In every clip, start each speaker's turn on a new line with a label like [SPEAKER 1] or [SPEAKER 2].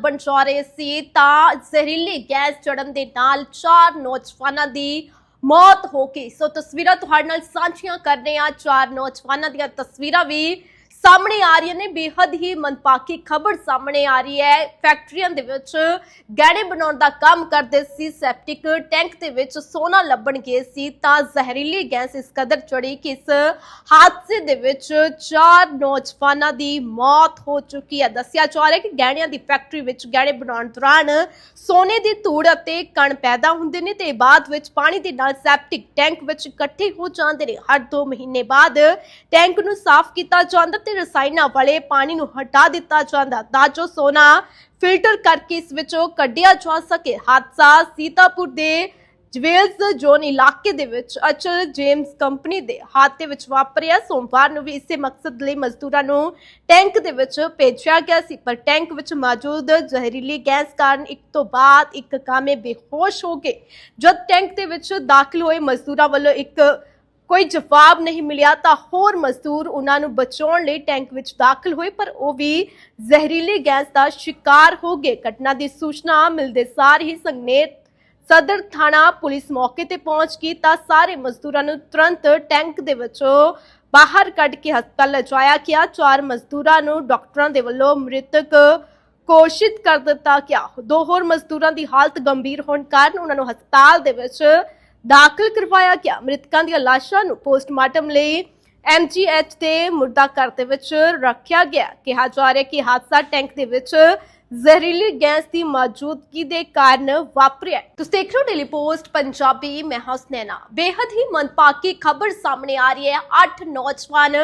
[SPEAKER 1] ਬਣ ਜਾ ਰਹੇ ਸੀ, ਤਾਂ ਜ਼ਹਿਰੀਲੀ ਗੈਸ ਚੜਨ ਦੇ ਨਾਲ ਚਾਰ ਨੌਜਵਾਨਾਂ ਦੀ ਮੌਤ ਹੋ ਗਈ। ਸੋ ਤਸਵੀਰਾਂ ਤੁਹਾਡੇ ਨਾਲ ਸਾਂਝੀਆਂ ਕਰ ਰਹੇ ਹਾਂ। ਚਾਰ ਨੌਜਵਾਨਾਂ ਦੀਆਂ ਤਸਵੀਰਾਂ ਵੀ ਸਾਹਮਣੇ ਆ ਰਹੀਆਂ ਨੇ ਬੇहद ਹੀ ਮਨਪਾਕੀ ਖਬਰ ਸਾਹਮਣੇ ਆ ਰਹੀ ਹੈ। ਫੈਕਟਰੀਆਂ ਦੇ ਵਿੱਚ ਗਹਿਣੇ ਬਣਾਉਣ ਦਾ ਕੰਮ ਕਰਦੇ ਸੀ ਸੈਪਟਿਕ। ਟੈਂਕ ਦੇ ਵਿੱਚ ਸੋਨਾ ਲੱਭਣ ਗਏ ਸੀ ਤਾਂ ਜ਼ਹਿਰੀਲੀ ਗੈਸ ਇਸ ਕਦਰ ਚੜੀ ਕਿ ਇਸ ਹਾਦਸੇ ਦੇ ਵਿੱਚ ਚਾਰ ਨੌਜਵਾਨਾਂ ਦੀ ਮੌਤ ਹੋ ਚੁੱਕੀ ਹੈ। ਦੱਸਿਆ ਜਾ ਰਿਹਾ ਹੈ ਕਿ ਗਹਿਣਿਆਂ ਦੀ ਫੈਕਟਰੀ ਵਿੱਚ ਗਹਿਣੇ ਬਣਾਉਣ ਦੌਰਾਨ ਸੋਨੇ ਦੀ ਧੂੜ ਅਤੇ ਕਣ ਪੈਦਾ ਹੁੰਦੇ ਨੇ ਤੇ ਬਾਅਦ ਵਿੱਚ ਪਾਣੀ ਦੇ ਨਾਲ ਸੈਪਟਿਕ ਟੈਂਕ ਵਿੱਚ ਇਕੱਠੇ ਹੋ ਜਾਂਦੇ ਨੇ। ਹਰ 2 ਮਹੀਨੇ ਬਾਅਦ ਟੈਂਕ ਨੂੰ ਸਾਫ਼ ਕੀਤਾ ਜਾਂਦਾ ਤੇ ਰਸਾਇਣਾਂ ਵਾਲੇ ਪਾਣੀ ਨੂੰ ਹਟਾ ਦਿੱਤਾ ਜਾਂਦਾ। ਤਾਂ ਜੋ ਸੋਨਾ ਫਿਲਟਰ ਕਰਕੇ ਇਸ ਵਿੱਚੋਂ ਕੱਢਿਆ ਜਾ ਸਕੇ। ਹਾਦਸਾ ਸੀਤਾਪੁਰ ਦੇ ਜਵੇਲਸ ਜ਼ੋਨ ਇਲਾਕੇ ਦੇ ਵਿੱਚ ਅਚਲ ਜੇਮਸ ਕੰਪਨੀ ਦੇ ਹਾਤੇ ਵਿੱਚ ਵਾਪਰਿਆ। ਸੋਮਵਾਰ ਨੂੰ ਵੀ ਇਸੇ ਮਕਸਦ ਲਈ ਮਜ਼ਦੂਰਾਂ ਨੂੰ ਟੈਂਕ ਦੇ ਵਿੱਚ ਭੇਜਿਆ ਗਿਆ ਸੀ। ਪਰ ਟੈਂਕ ਵਿੱਚ ਮੌਜੂਦ ਜ਼ਹਿਰੀਲੀ ਗੈਸ ਕਾਰਨ ਇੱਕ ਤੋਂ ਬਾਅਦ ਇੱਕ ਕਾਮੇ ਬੇਹੋਸ਼ ਹੋ ਗਏ। ਜਦ ਟੈਂਕ ਦੇ ਵਿੱਚ ਦਾਖਲ ਹੋਏ ਮਜ਼ਦੂਰਾਂ ਵੱਲੋਂ ਇੱਕ ਕੋਈ ਜਵਾਬ ਨਹੀਂ ਮਿਲਿਆ ਤਾਂ ਹੋਰ ਮਜ਼ਦੂਰ ਉਹਨਾਂ ਨੂੰ ਬਚਾਉਣ ਲਈ ਟੈਂਕ ਵਿੱਚ ਦਾਖਲ ਹੋਏ, ਪਰ ਉਹ ਵੀ ਜ਼ਹਿਰੀਲੀ ਗੈਸ ਦਾ ਸ਼ਿਕਾਰ ਹੋ ਗਏ। ਘਟਨਾ ਦੀ ਸੂਚਨਾ ਮਿਲਦੇ ਸਾਰ ਹੀ ਸੰਗਨੇਤ ਸਦਰ ਥਾਣਾ ਪੁਲਿਸ ਮੌਕੇ ਤੇ ਪਹੁੰਚ ਗਈ ਤਾਂ ਸਾਰੇ ਮਜ਼ਦੂਰਾਂ ਨੂੰ ਤੁਰੰਤ ਟੈਂਕ ਦੇ ਵਿੱਚੋਂ ਬਾਹਰ ਕੱਢ ਕੇ ਹਸਪਤਾਲ ਲਿਜਾਇਆ ਗਿਆ। ਚਾਰ ਮਜ਼ਦੂਰਾਂ ਨੂੰ ਡਾਕਟਰਾਂ ਦੇ ਵੱਲੋਂ ਮ੍ਰਿਤਕ ਘੋਸ਼ਿਤ ਕਰ ਦਿੱਤਾ ਗਿਆ। ਦੋ ਹੋਰ ਮਜ਼ਦੂਰਾਂ ਦੀ ਹਾਲਤ ਗੰਭੀਰ ਹੋਣ ਕਾਰਨ ਉਹਨਾਂ ਨੂੰ ਹਸਪਤਾਲ ਦੇ ਵਿੱਚ ਦਾਖਲ ਕਰਵਾਇਆ ਗਿਆ। ਮ੍ਰਿਤਕਾਂ ਦੀਆਂ ਲਾਸ਼ਾਂ ਨੂੰ ਪੋਸਟਮਾਰਟਮ ਲਈ ਐਮਜੀਐਚ ਦੇ ਮੁਰਦਾ ਘਰ ਦੇ ਵਿੱਚ ਰੱਖਿਆ ਗਿਆ। ਕਿਹਾ ਜਾ ਰਿਹਾ ਕਿ ਹਾਦਸਾ ਟੈਂਕ ਦੇ ਵਿੱਚ ਜ਼ਹਿਰੀਲੀ ਗੈਸ ਦੀ ਮੌਜੂਦਗੀ ਦੇ ਕਾਰਨ ਵਾਪਰਿਆ। ਤੁਸੀਂ ਦੇਖ ਰਹੇ ਹੋ ਡੇਲੀ ਪੋਸਟ, ਪੰਜਾਬੀ, ਮੈਂ ਹਸਨੈਨਾ ਬੇहद ਹੀ ਮਨਪਾਕੀ ਖਬਰ ਸਾਹਮਣੇ ਆ ਰਹੀ ਹੈ। ਅੱਠ ਨੌਜਵਾਨ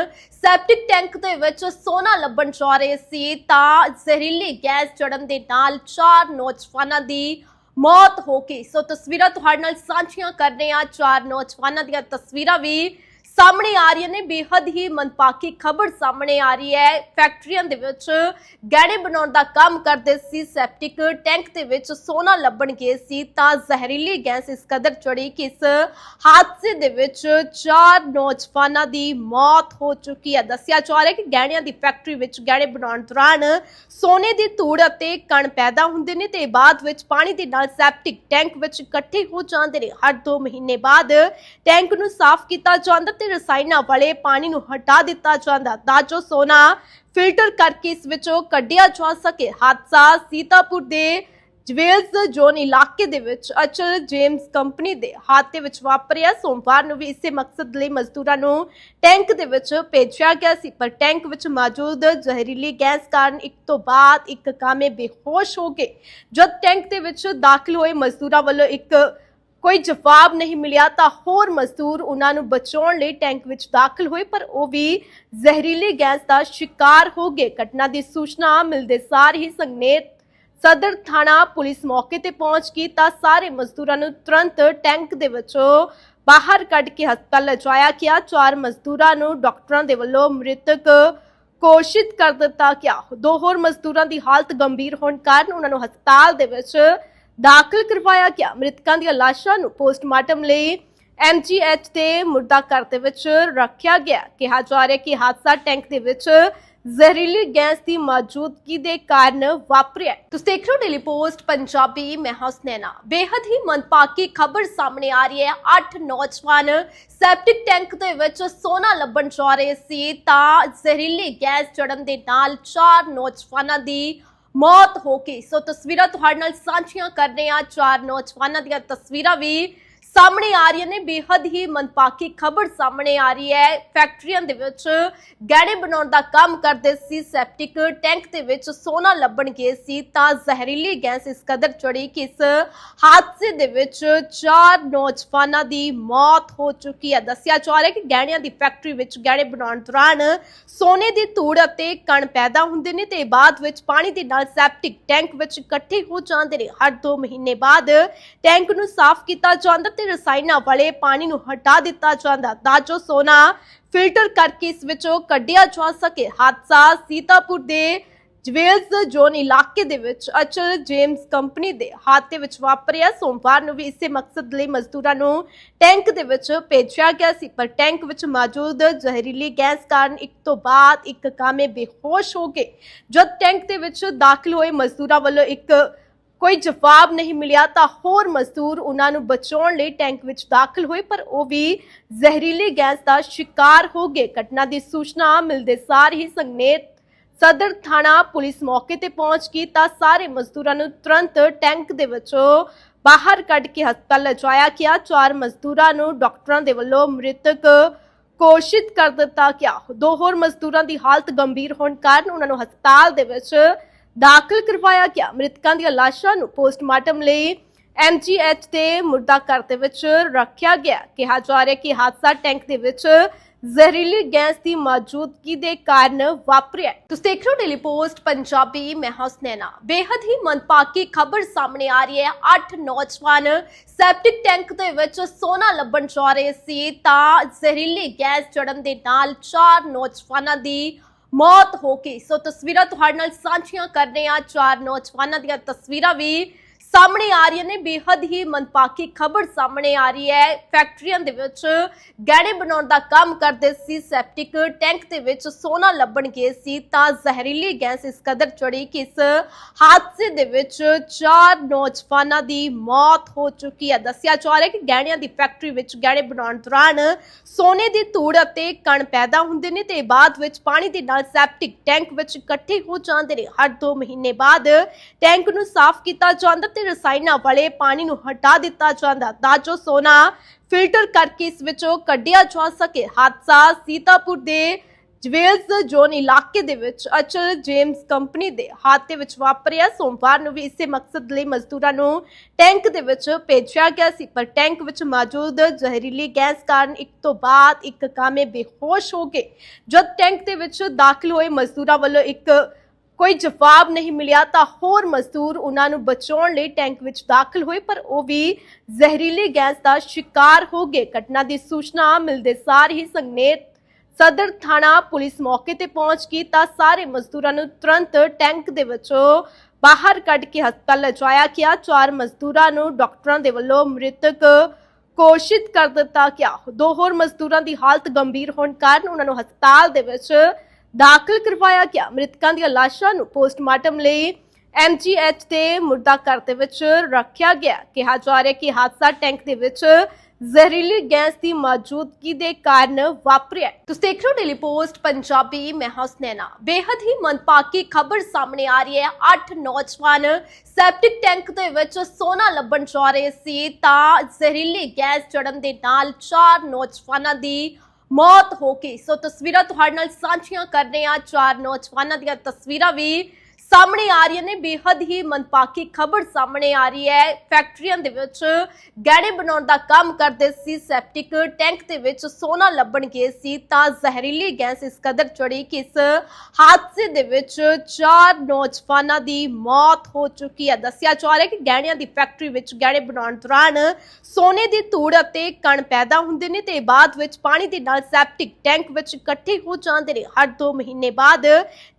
[SPEAKER 1] ਸੈਪਟਿਕ ਟੈਂਕ ਦੇ ਵਿੱਚ ਸੋਨਾ ਲੱਭਣ ਜਾ ਰਹੇ ਸੀ ਤਾਂ ਜ਼ਹਿਰੀਲੀ ਗੈਸ ਚੜਨ ਦੇ ਨਾਲ ਚਾਰ ਨੌਜਵਾਨਾਂ ਦੀ ਮੌਤ ਹੋ ਗਈ। ਸੋ ਤਸਵੀਰਾਂ ਤੁਹਾਡੇ ਨਾਲ ਸਾਂਝੀਆਂ ਕਰ ਰਹੇ ਹਾਂ ਚਾਰ ਨੌਜਵਾਨਾਂ ਦੀਆਂ ਤਸਵੀਰਾਂ ਵੀ। ਸਾਹਮਣੇ ਆ ਰਹੀਆਂ ਨੇ। ਬੇਹੱਦ ਹੀ ਮਨਪਾਕੀ ਖਬਰ ਸਾਹਮਣੇ ਆ ਰਹੀ ਹੈ। ਫੈਕਟਰੀਆਂ ਦੇ ਵਿੱਚ ਗਹਿਣੇ ਬਣਾਉਣ ਦਾ ਕੰਮ ਕਰਦੇ ਸੀ। ਸੈਪਟਿਕ ਟੈਂਕ ਦੇ ਵਿੱਚ ਸੋਨਾ ਲੱਭਣ ਗਏ ਸੀ। ਤਾਂ ਜ਼ਹਿਰੀਲੀ ਗੈਸ ਇਸ ਕਦਰ ਚੜੀ ਕਿ ਇਸ ਹਾਦਸੇ ਦੇ ਵਿੱਚ ਚਾਰ ਨੌਜਵਾਨਾਂ ਦੀ ਮੌਤ ਹੋ ਚੁੱਕੀ ਹੈ। ਦੱਸਿਆ ਜਾ ਰਿਹਾ ਹੈ ਕਿ ਗਹਿਣਿਆਂ ਦੀ ਫੈਕਟਰੀ ਵਿੱਚ ਗਹਿਣੇ ਬਣਾਉਣ ਦੌਰਾਨ ਸੋਨੇ ਦੀ ਧੂੜ ਅਤੇ ਕਣ ਪੈਦਾ ਹੁੰਦੇ ਨੇ ਤੇ ਬਾਅਦ ਵਿੱਚ ਪਾਣੀ ਦੇ ਨਾਲ ਸੈਪਟਿਕ ਟੈਂਕ ਵਿੱਚ ਇਕੱਠੇ ਹੋ ਜਾਂਦੇ ਨੇ। ਹਰ 2 ਮਹੀਨੇ ਬਾਅਦ ਟੈਂਕ ਨੂੰ ਸਾਫ਼ ਕੀਤਾ ਜਾਂਦਾ ਤੇ ਰਸਾਇਣਾਂ ਵਾਲੇ ਪਾਣੀ ਨੂੰ ਹਟਾ ਦਿੱਤਾ ਜਾਂਦਾ। ਤਾਂ ਜੋ ਸੋਨਾ ਫਿਲਟਰ ਕਰਕੇ ਇਸ ਵਿੱਚੋਂ ਕੱਢਿਆ ਜਾ ਸਕੇ। ਹਾਦਸਾ ਸੀਤਾਪੁਰ ਦੇ ਜਵੇਲਸ ਜ਼ੋਨ ਇਲਾਕੇ ਦੇ ਵਿੱਚ ਅਚਲ ਜੇਮਸ ਕੰਪਨੀ ਦੇ ਹਾਤੇ ਵਿੱਚ ਵਾਪਰਿਆ। ਸੋਮਵਾਰ ਨੂੰ ਵੀ ਇਸੇ ਮਕਸਦ ਲਈ ਮਜ਼ਦੂਰਾਂ ਨੂੰ ਟੈਂਕ ਦੇ ਵਿੱਚ ਭੇਜਿਆ ਗਿਆ ਸੀ। ਪਰ ਟੈਂਕ ਵਿੱਚ ਮੌਜੂਦ ਜ਼ਹਿਰੀਲੀ ਗੈਸ ਕਾਰਨ ਇੱਕ ਤੋਂ ਬਾਅਦ ਇੱਕ ਕਾਮੇ ਬੇਹੋਸ਼ ਹੋ ਗਏ। ਜਦ ਟੈਂਕ ਦੇ ਵਿੱਚ ਦਾਖਲ ਹੋਏ ਮਜ਼ਦੂਰਾਂ ਵੱਲੋਂ ਇੱਕ ਕੋਈ ਜਵਾਬ ਨਹੀਂ ਮਿਲਿਆ ਤਾਂ ਹੋਰ ਮਜ਼ਦੂਰ ਉਹਨਾਂ ਨੂੰ ਬਚਾਉਣ ਲਈ ਟੈਂਕ ਵਿੱਚ ਦਾਖਲ ਹੋਏ, ਪਰ ਉਹ ਵੀ ਜ਼ਹਿਰੀਲੀ ਗੈਸ ਦਾ ਸ਼ਿਕਾਰ ਹੋ ਗਏ। ਘਟਨਾ ਦੀ ਸੂਚਨਾ ਮਿਲਦੇ ਸਾਰ ਹੀ ਸੰਗਨੇਤ ਸਦਰ ਥਾਣਾ ਪੁਲਿਸ ਮੌਕੇ ਤੇ ਪਹੁੰਚ ਗਈ ਤਾਂ ਸਾਰੇ ਮਜ਼ਦੂਰਾਂ ਨੂੰ ਤੁਰੰਤ ਟੈਂਕ ਦੇ ਵਿੱਚੋਂ ਬਾਹਰ ਕੱਢ ਕੇ ਹਸਪਤਾਲ ਲਿਜਾਇਆ ਗਿਆ। ਚਾਰ ਮਜ਼ਦੂਰਾਂ ਨੂੰ ਡਾਕਟਰਾਂ ਦੇ ਵੱਲੋਂ ਮ੍ਰਿਤਕ ਘੋਸ਼ਿਤ ਕਰ ਦਿੱਤਾ ਗਿਆ। ਦੋ ਹੋਰ ਮਜ਼ਦੂਰਾਂ ਦੀ ਹਾਲਤ ਗੰਭੀਰ ਹੋਣ ਕਾਰਨ ਉਹਨਾਂ ਨੂੰ ਹਸਪਤਾਲ ਦੇ ਵਿੱਚ ਦਾਖਲ ਕਰਵਾਇਆ ਗਿਆ। ਮ੍ਰਿਤਕਾਂ ਦੀਆਂ ਲਾਸ਼ਾਂ ਨੂੰ ਪੋਸਟਮਾਰਟਮ ਲਈ ਐਮਜੀਐਚ ਦੇ ਮੁਰਦਾ ਘਰ ਦੇ ਵਿੱਚ ਰੱਖਿਆ ਗਿਆ। ਕਿਹਾ ਜਾ ਰਿਹਾ ਕਿ ਹਾਦਸਾ ਟੈਂਕ ਦੇ ਵਿੱਚ ਜ਼ਹਿਰੀਲੀ ਗੈਸ ਦੀ ਮੌਜੂਦਗੀ ਦੇ ਕਾਰਨ ਵਾਪਰਿਆ ਤੁਸੀਂ ਦੇਖ ਰਹੇ ਹੋ ਡੇਲੀ ਪੋਸਟ, ਪੰਜਾਬੀ, ਮੈਂ ਹਸਨੈਨਾ ਬੇहद ਹੀ ਮਨਪਾਕੀ ਖਬਰ ਸਾਹਮਣੇ ਆ ਰਹੀ ਹੈ। ਅੱਠ ਨੌਜਵਾਨ ਸੈਪਟਿਕ ਟੈਂਕ ਦੇ ਵਿੱਚ ਸੋਨਾ ਲੱਭਣ ਜਾ ਰਹੇ ਸੀ। ਤਾਂ ਜ਼ਹਿਰੀਲੀ ਗੈਸ ਚੜਨ ਦੇ ਨਾਲ ਚਾਰ ਨੌਜਵਾਨਾਂ ਦੀ ਮੌਤ ਹੋ ਗਈ ਸੋ ਤਸਵੀਰਾਂ ਤੁਹਾਡੇ ਨਾਲ ਸਾਂਝੀਆਂ ਕਰ ਰਹੇ ਹਾਂ। ਚਾਰ ਨੌਜਵਾਨਾਂ ਦੀਆਂ ਤਸਵੀਰਾਂ ਵੀ ਸਾਹਮਣੇ ਆ ਰਹੀਆਂ ਨੇ ਬੇहद ਹੀ ਮਨਪਾਕੀ ਖਬਰ ਸਾਹਮਣੇ ਆ ਰਹੀ ਹੈ। ਫੈਕਟਰੀਆਂ ਦੇ ਵਿੱਚ ਗਹਿਣੇ ਬਣਾਉਣ ਦਾ ਕੰਮ ਕਰਦੇ ਸੀ, ਸੈਪਟਿਕ ਟੈਂਕ ਦੇ ਵਿੱਚ ਸੋਨਾ ਲੱਭਣ ਗਏ ਸੀ, ਤਾਂ ਜ਼ਹਿਰੀਲੀ ਗੈਸ ਇਸ ਕਦਰ ਚੜੀ ਕਿ ਇਸ ਹਾਦਸੇ ਦੇ ਵਿੱਚ ਚਾਰ ਨੌਜਵਾਨਾਂ ਦੀ ਮੌਤ ਹੋ ਚੁੱਕੀ ਹੈ। ਦੱਸਿਆ ਜਾ ਰਿਹਾ ਹੈ ਕਿ ਗਹਿਣਿਆਂ ਦੀ ਫੈਕਟਰੀ ਵਿੱਚ ਗਹਿਣੇ ਬਣਾਉਣ ਦੌਰਾਨ ਸੋਨੇ ਦੀ ਧੂੜ ਅਤੇ ਕਣ ਪੈਦਾ ਹੁੰਦੇ ਨੇ ਤੇ ਬਾਅਦ ਵਿੱਚ ਪਾਣੀ ਦੇ ਨਾਲ ਸੈਪਟਿਕ ਟੈਂਕ ਵਿੱਚ ਇਕੱਠੇ ਹੋ ਜਾਂਦੇ ਨੇ। ਹਰ 2 ਮਹੀਨੇ ਬਾਅਦ ਟੈਂਕ ਨੂੰ ਸਾਫ਼ ਕੀਤਾ ਜਾਂਦਾ ਤੇ ਰਸਾਇਣਾਂ ਵਾਲੇ ਪਾਣੀ ਨੂੰ ਹਟਾ ਦਿੱਤਾ ਜਾਂਦਾ। ਤਾਂ ਜੋ ਸੋਨਾ ਫਿਲਟਰ ਕਰਕੇ ਇਸ ਵਿੱਚੋਂ ਕੱਢਿਆ ਜਾ ਸਕੇ। ਹਾਦਸਾ ਸੀਤਾਪੁਰ ਦੇ ਜਵੇਲਜ਼ ਜ਼ੋਨ ਇਲਾਕੇ ਦੇ ਵਿੱਚ ਅਚਲ ਜੇਮਸ ਕੰਪਨੀ ਦੇ ਹਾਤੇ ਵਿੱਚ ਵਾਪਰਿਆ। ਸੋਮਵਾਰ ਨੂੰ ਵੀ ਇਸੇ ਮਕਸਦ ਲਈ ਮਜ਼ਦੂਰਾਂ ਨੂੰ ਟੈਂਕ ਦੇ ਵਿੱਚ ਭੇਜਿਆ ਗਿਆ ਸੀ। ਪਰ ਟੈਂਕ ਵਿੱਚ ਮੌਜੂਦ ਜ਼ਹਿਰੀਲੀ ਗੈਸ ਕਾਰਨ ਇੱਕ ਤੋਂ ਬਾਅਦ ਇੱਕ ਕਾਮੇ ਬੇਹੋਸ਼ ਹੋ ਗਏ। ਜਦ ਟੈਂਕ ਦੇ ਵਿੱਚ ਦਾਖਲ ਹੋਏ ਮਜ਼ਦੂਰਾਂ ਵੱਲੋਂ ਇੱਕ ਕੋਈ ਜਵਾਬ ਨਹੀਂ ਮਿਲਿਆ ਤਾਂ ਹੋਰ ਮਜ਼ਦੂਰ ਉਹਨਾਂ ਨੂੰ ਬਚਾਉਣ ਲਈ ਟੈਂਕ ਵਿੱਚ ਦਾਖਲ ਹੋਏ, ਪਰ ਉਹ ਵੀ ਜ਼ਹਿਰੀਲੀ ਗੈਸ ਦਾ ਸ਼ਿਕਾਰ ਹੋ ਗਏ। ਘਟਨਾ ਦੀ ਸੂਚਨਾ ਮਿਲਦੇ ਸਾਰ ਹੀ ਸੰਗਨੇਤ ਸਦਰ ਥਾਣਾ ਪੁਲਿਸ ਮੌਕੇ ਤੇ ਪਹੁੰਚ ਗਈ ਤਾਂ ਸਾਰੇ ਮਜ਼ਦੂਰਾਂ ਨੂੰ ਤੁਰੰਤ ਟੈਂਕ ਦੇ ਵਿੱਚੋਂ ਬਾਹਰ ਕੱਢ ਕੇ ਹਸਪਤਾਲ ਲਿਜਾਇਆ ਗਿਆ। ਚਾਰ ਮਜ਼ਦੂਰਾਂ ਨੂੰ ਡਾਕਟਰਾਂ ਦੇ ਵੱਲੋਂ ਮ੍ਰਿਤਕ ਘੋਸ਼ਿਤ ਕਰ ਦਿੱਤਾ ਗਿਆ। ਦੋ ਹੋਰ ਮਜ਼ਦੂਰਾਂ ਦੀ ਹਾਲਤ ਗੰਭੀਰ ਹੋਣ ਕਾਰਨ ਉਹਨਾਂ ਨੂੰ ਹਸਪਤਾਲ ਦੇ ਵਿੱਚ ਦਾਖਲ ਕਰਵਾਇਆ ਗਿਆ। ਮ੍ਰਿਤਕਾਂ ਦੀਆਂ ਲਾਸ਼ਾਂ ਨੂੰ ਪੋਸਟਮਾਰਟਮ ਲਈ ਐਮਜੀਐਚ ਦੇ ਮੁਰਦਾ ਘਰ ਦੇ ਵਿੱਚ ਰੱਖਿਆ ਗਿਆ। ਕਿਹਾ ਜਾ ਰਿਹਾ ਕਿ ਹਾਦਸਾ ਟੈਂਕ ਦੇ ਵਿੱਚ ਜ਼ਹਿਰੀਲੀ ਗੈਸ ਦੀ ਮੌਜੂਦਗੀ ਦੇ ਕਾਰਨ ਵਾਪਰਿਆ ਤੁਸੀਂ ਦੇਖ ਰਹੇ ਹੋ ਡੇਲੀ ਪੋਸਟ, ਪੰਜਾਬੀ, ਮੈਂ ਹਸਨੈਨਾ ਬੇहद ਹੀ ਮਨਪਾਕੀ ਖਬਰ ਸਾਹਮਣੇ ਆ ਰਹੀ ਹੈ। ਅੱਠ ਨੌਜਵਾਨ ਸੈਪਟਿਕ ਟੈਂਕ ਦੇ ਵਿੱਚ ਸੋਨਾ ਲੱਭਣ ਜਾ ਰਹੇ ਸੀ ਤਾਂ ਜ਼ਹਿਰੀਲੀ ਗੈਸ ਚੜਨ ਦੇ ਨਾਲ ਚਾਰ ਨੌਜਵਾਨਾਂ ਦੀ ਮੌਤ ਹੋ ਗਈ ਸੋ ਤਸਵੀਰਾਂ ਤੁਹਾਡੇ ਨਾਲ ਸਾਂਝੀਆਂ ਕਰ ਰਹੇ ਹਾਂ। ਚਾਰ ਨੌਜਵਾਨਾਂ ਦੀਆਂ ਤਸਵੀਰਾਂ ਵੀ ਸਾਹਮਣੇ ਆ ਰਹੀਆਂ ਨੇ ਬੇहद ਹੀ ਮਨਪਾਕੀ ਖਬਰ ਸਾਹਮਣੇ ਆ ਰਹੀ ਹੈ। ਫੈਕਟਰੀਆਂ ਦੇ ਵਿੱਚ ਗਹਿਣੇ ਬਣਾਉਣ ਦਾ ਕੰਮ ਕਰਦੇ ਸੀ ਸੈਪਟਿਕ ਟੈਂਕ ਦੇ ਵਿੱਚ ਸੋਨਾ ਲੱਭਣ ਗਏ ਸੀ, ਤਾਂ ਜ਼ਹਿਰੀਲੀ ਗੈਸ ਇਸ ਕਦਰ ਚੜੀ ਕਿ ਇਸ ਹਾਦਸੇ ਦੇ ਵਿੱਚ ਚਾਰ ਨੌਜਵਾਨਾਂ ਦੀ ਮੌਤ ਹੋ ਚੁੱਕੀ ਹੈ। ਦੱਸਿਆ ਜਾ ਰਿਹਾ ਹੈ ਕਿ ਗਹਿਣਿਆਂ ਦੀ ਫੈਕਟਰੀ ਵਿੱਚ ਗਹਿਣੇ ਬਣਾਉਣ ਦੌਰਾਨ ਸੋਨੇ ਦੀ ਧੂੜ ਅਤੇ ਕਣ ਪੈਦਾ ਹੁੰਦੇ ਨੇ ਤੇ ਬਾਅਦ ਵਿੱਚ ਪਾਣੀ ਦੇ ਨਾਲ ਸੈਪਟਿਕ ਟੈਂਕ ਵਿੱਚ ਇਕੱਠੇ ਹੋ ਜਾਂਦੇ ਨੇ। ਹਰ 2 ਮਹੀਨੇ ਬਾਅਦ ਟੈਂਕ ਨੂੰ ਸਾਫ਼ ਕੀਤਾ ਜਾਂਦਾ ਤੇ ਰਸਾਇਣਾਂ ਵਾਲੇ ਪਾਣੀ ਨੂੰ ਹਟਾ ਦਿੱਤਾ ਜਾਂਦਾ। ਤਾਂ ਜੋ ਸੋਨਾ ਫਿਲਟਰ ਕਰਕੇ ਇਸ ਵਿੱਚੋਂ ਕੱਢਿਆ ਜਾ ਸਕੇ। ਹਾਦਸਾ ਸੀਤਾਪੁਰ ਦੇ ਜਵੇਲਜ਼ ਜ਼ੋਨ ਇਲਾਕੇ ਦੇ ਵਿੱਚ ਅਚਲ ਜੇਮਸ ਕੰਪਨੀ ਦੇ ਹਾਤੇ ਵਿੱਚ ਵਾਪਰਿਆ। ਸੋਮਵਾਰ ਨੂੰ ਵੀ ਇਸੇ ਮਕਸਦ ਲਈ ਮਜ਼ਦੂਰਾਂ ਨੂੰ ਟੈਂਕ ਦੇ ਵਿੱਚ ਭੇਜਿਆ ਗਿਆ ਸੀ। ਪਰ ਟੈਂਕ ਵਿੱਚ ਮੌਜੂਦ ਜ਼ਹਿਰੀਲੀ ਗੈਸ ਕਾਰਨ ਇੱਕ ਤੋਂ ਬਾਅਦ ਇੱਕ ਕਾਮੇ ਬੇਹੋਸ਼ ਹੋ ਗਏ। ਜਦ ਟੈਂਕ ਦੇ ਵਿੱਚ ਦਾਖਲ ਹੋਏ, ਮਜ਼ਦੂਰਾਂ ਵੱਲੋਂ ਇੱਕ ਕੋਈ ਜਵਾਬ ਨਹੀਂ ਮਿਲਿਆ ਤਾਂ ਹੋਰ ਮਜ਼ਦੂਰ ਉਹਨਾਂ ਨੂੰ ਬਚਾਉਣ ਲਈ ਟੈਂਕ ਵਿੱਚ ਦਾਖਲ ਹੋਏ, ਪਰ ਉਹ ਵੀ ਜ਼ਹਿਰੀਲੀ ਗੈਸ ਦਾ ਸ਼ਿਕਾਰ ਹੋ ਗਏ। ਘਟਨਾ ਦੀ ਸੂਚਨਾ ਮਿਲਦੇ ਸਾਰ ਹੀ ਸੰਗਨੇਤ ਸਦਰ ਥਾਣਾ ਪੁਲਿਸ ਮੌਕੇ ਤੇ ਪਹੁੰਚ ਗਈ ਤਾਂ ਸਾਰੇ ਮਜ਼ਦੂਰਾਂ ਨੂੰ ਤੁਰੰਤ ਟੈਂਕ ਦੇ ਵਿੱਚੋਂ ਬਾਹਰ ਕੱਢ ਕੇ ਹਸਪਤਾਲ ਲਿਜਾਇਆ ਗਿਆ। ਚਾਰ ਮਜ਼ਦੂਰਾਂ ਨੂੰ ਡਾਕਟਰਾਂ ਦੇ ਵੱਲੋਂ ਮ੍ਰਿਤਕ ਘੋਸ਼ਿਤ ਕਰ ਦਿੱਤਾ ਗਿਆ। ਦੋ ਹੋਰ ਮਜ਼ਦੂਰਾਂ ਦੀ ਹਾਲਤ ਗੰਭੀਰ ਹੋਣ ਕਾਰਨ ਉਹਨਾਂ ਨੂੰ ਹਸਪਤਾਲ ਦੇ ਵਿੱਚ ਦਾਖਲ ਕਰਵਾਇਆ ਗਿਆ ਮ੍ਰਿਤਕਾਂ ਦੀਆਂ ਲਾਸ਼ਾਂ ਨੂੰ ਪੋਸਟਮਾਰਟਮ ਲਈ ਐਮਜੀਐਚ ਦੇ ਮੁਰਦਾ ਘਰ ਦੇ ਵਿੱਚ ਰੱਖਿਆ ਗਿਆ। ਕਿਹਾ ਜਾ ਰਿਹਾ ਕਿ ਹਾਦਸਾ ਟੈਂਕ ਦੇ ਵਿੱਚ ਜ਼ਹਿਰੀਲੀ ਗੈਸ ਦੀ ਮੌਜੂਦਗੀ ਦੇ ਕਾਰਨ ਵਾਪਰਿਆ ਤੁਸੀਂ ਦੇਖ ਰਹੇ ਹੋ ਡੇਲੀ ਪੋਸਟ, ਪੰਜਾਬੀ, ਮੈਂ ਹਸਨੈਨਾ ਬੇहद ਹੀ ਮੰਦਭਾਗੀ ਖਬਰ ਸਾਹਮਣੇ ਆ ਰਹੀ ਹੈ। ਅੱਠ ਨੌਜਵਾਨ ਸੈਪਟਿਕ ਟੈਂਕ ਦੇ ਵਿੱਚ ਸੋਨਾ ਲੱਭਣ ਜਾ ਰਹੇ ਸੀ ਤਾਂ ਜ਼ਹਿਰੀਲੀ ਗੈਸ ਚੜਨ ਦੇ ਨਾਲ ਚਾਰ ਨੌਜਵਾਨਾਂ ਦੀ ਮੌਤ ਹੋ ਗਈ ਸੋ ਤਸਵੀਰਾਂ ਤੁਹਾਡੇ ਨਾਲ ਸਾਂਝੀਆਂ ਕਰ ਰਹੇ ਹਾਂ। ਚਾਰ ਨੌਜਵਾਨਾਂ ਦੀਆਂ ਤਸਵੀਰਾਂ ਵੀ ਸਾਹਮਣੇ ਆ ਰਹੀਆਂ ਨੇ ਬੇहद ਹੀ ਮਨਪਾਕੀ ਖਬਰ ਸਾਹਮਣੇ ਆ ਰਹੀ ਹੈ। ਫੈਕਟਰੀਆਂ ਦੇ ਵਿੱਚ ਗਹਿਣੇ ਬਣਾਉਣ ਦਾ ਕੰਮ ਕਰਦੇ ਸੀ ਸੈਪਟਿਕ। ਟੈਂਕ ਦੇ ਵਿੱਚ ਸੋਨਾ ਲੱਭਣ ਗਏ ਸੀ ਤਾਂ ਜ਼ਹਿਰੀਲੀ ਗੈਸ ਇਸ ਕਦਰ ਚੜੀ ਕਿ ਇਸ ਹਾਦਸੇ ਦੇ ਵਿੱਚ ਚਾਰ ਨੌਜਵਾਨਾਂ ਦੀ ਮੌਤ ਹੋ ਚੁੱਕੀ ਹੈ। ਦੱਸਿਆ ਜਾ ਰਿਹਾ ਕਿ ਗਹਿਣਿਆਂ ਦੀ ਫੈਕਟਰੀ ਵਿੱਚ ਗਹਿਣੇ ਬਣਾਉਣ ਦੌਰਾਨ ਸੋਨੇ ਦੀ ਧੂੜ ਅਤੇ ਕਣ ਪੈਦਾ ਹੁੰਦੇ ਨੇ ਤੇ ਬਾਅਦ ਵਿੱਚ ਪਾਣੀ ਦੇ ਨਾਲ ਸੈਪਟਿਕ ਟੈਂਕ ਵਿੱਚ ਇਕੱਠੇ ਹੋ ਜਾਂਦੇ ਨੇ। ਹਰ 2 ਮਹੀਨੇ ਬਾਅਦ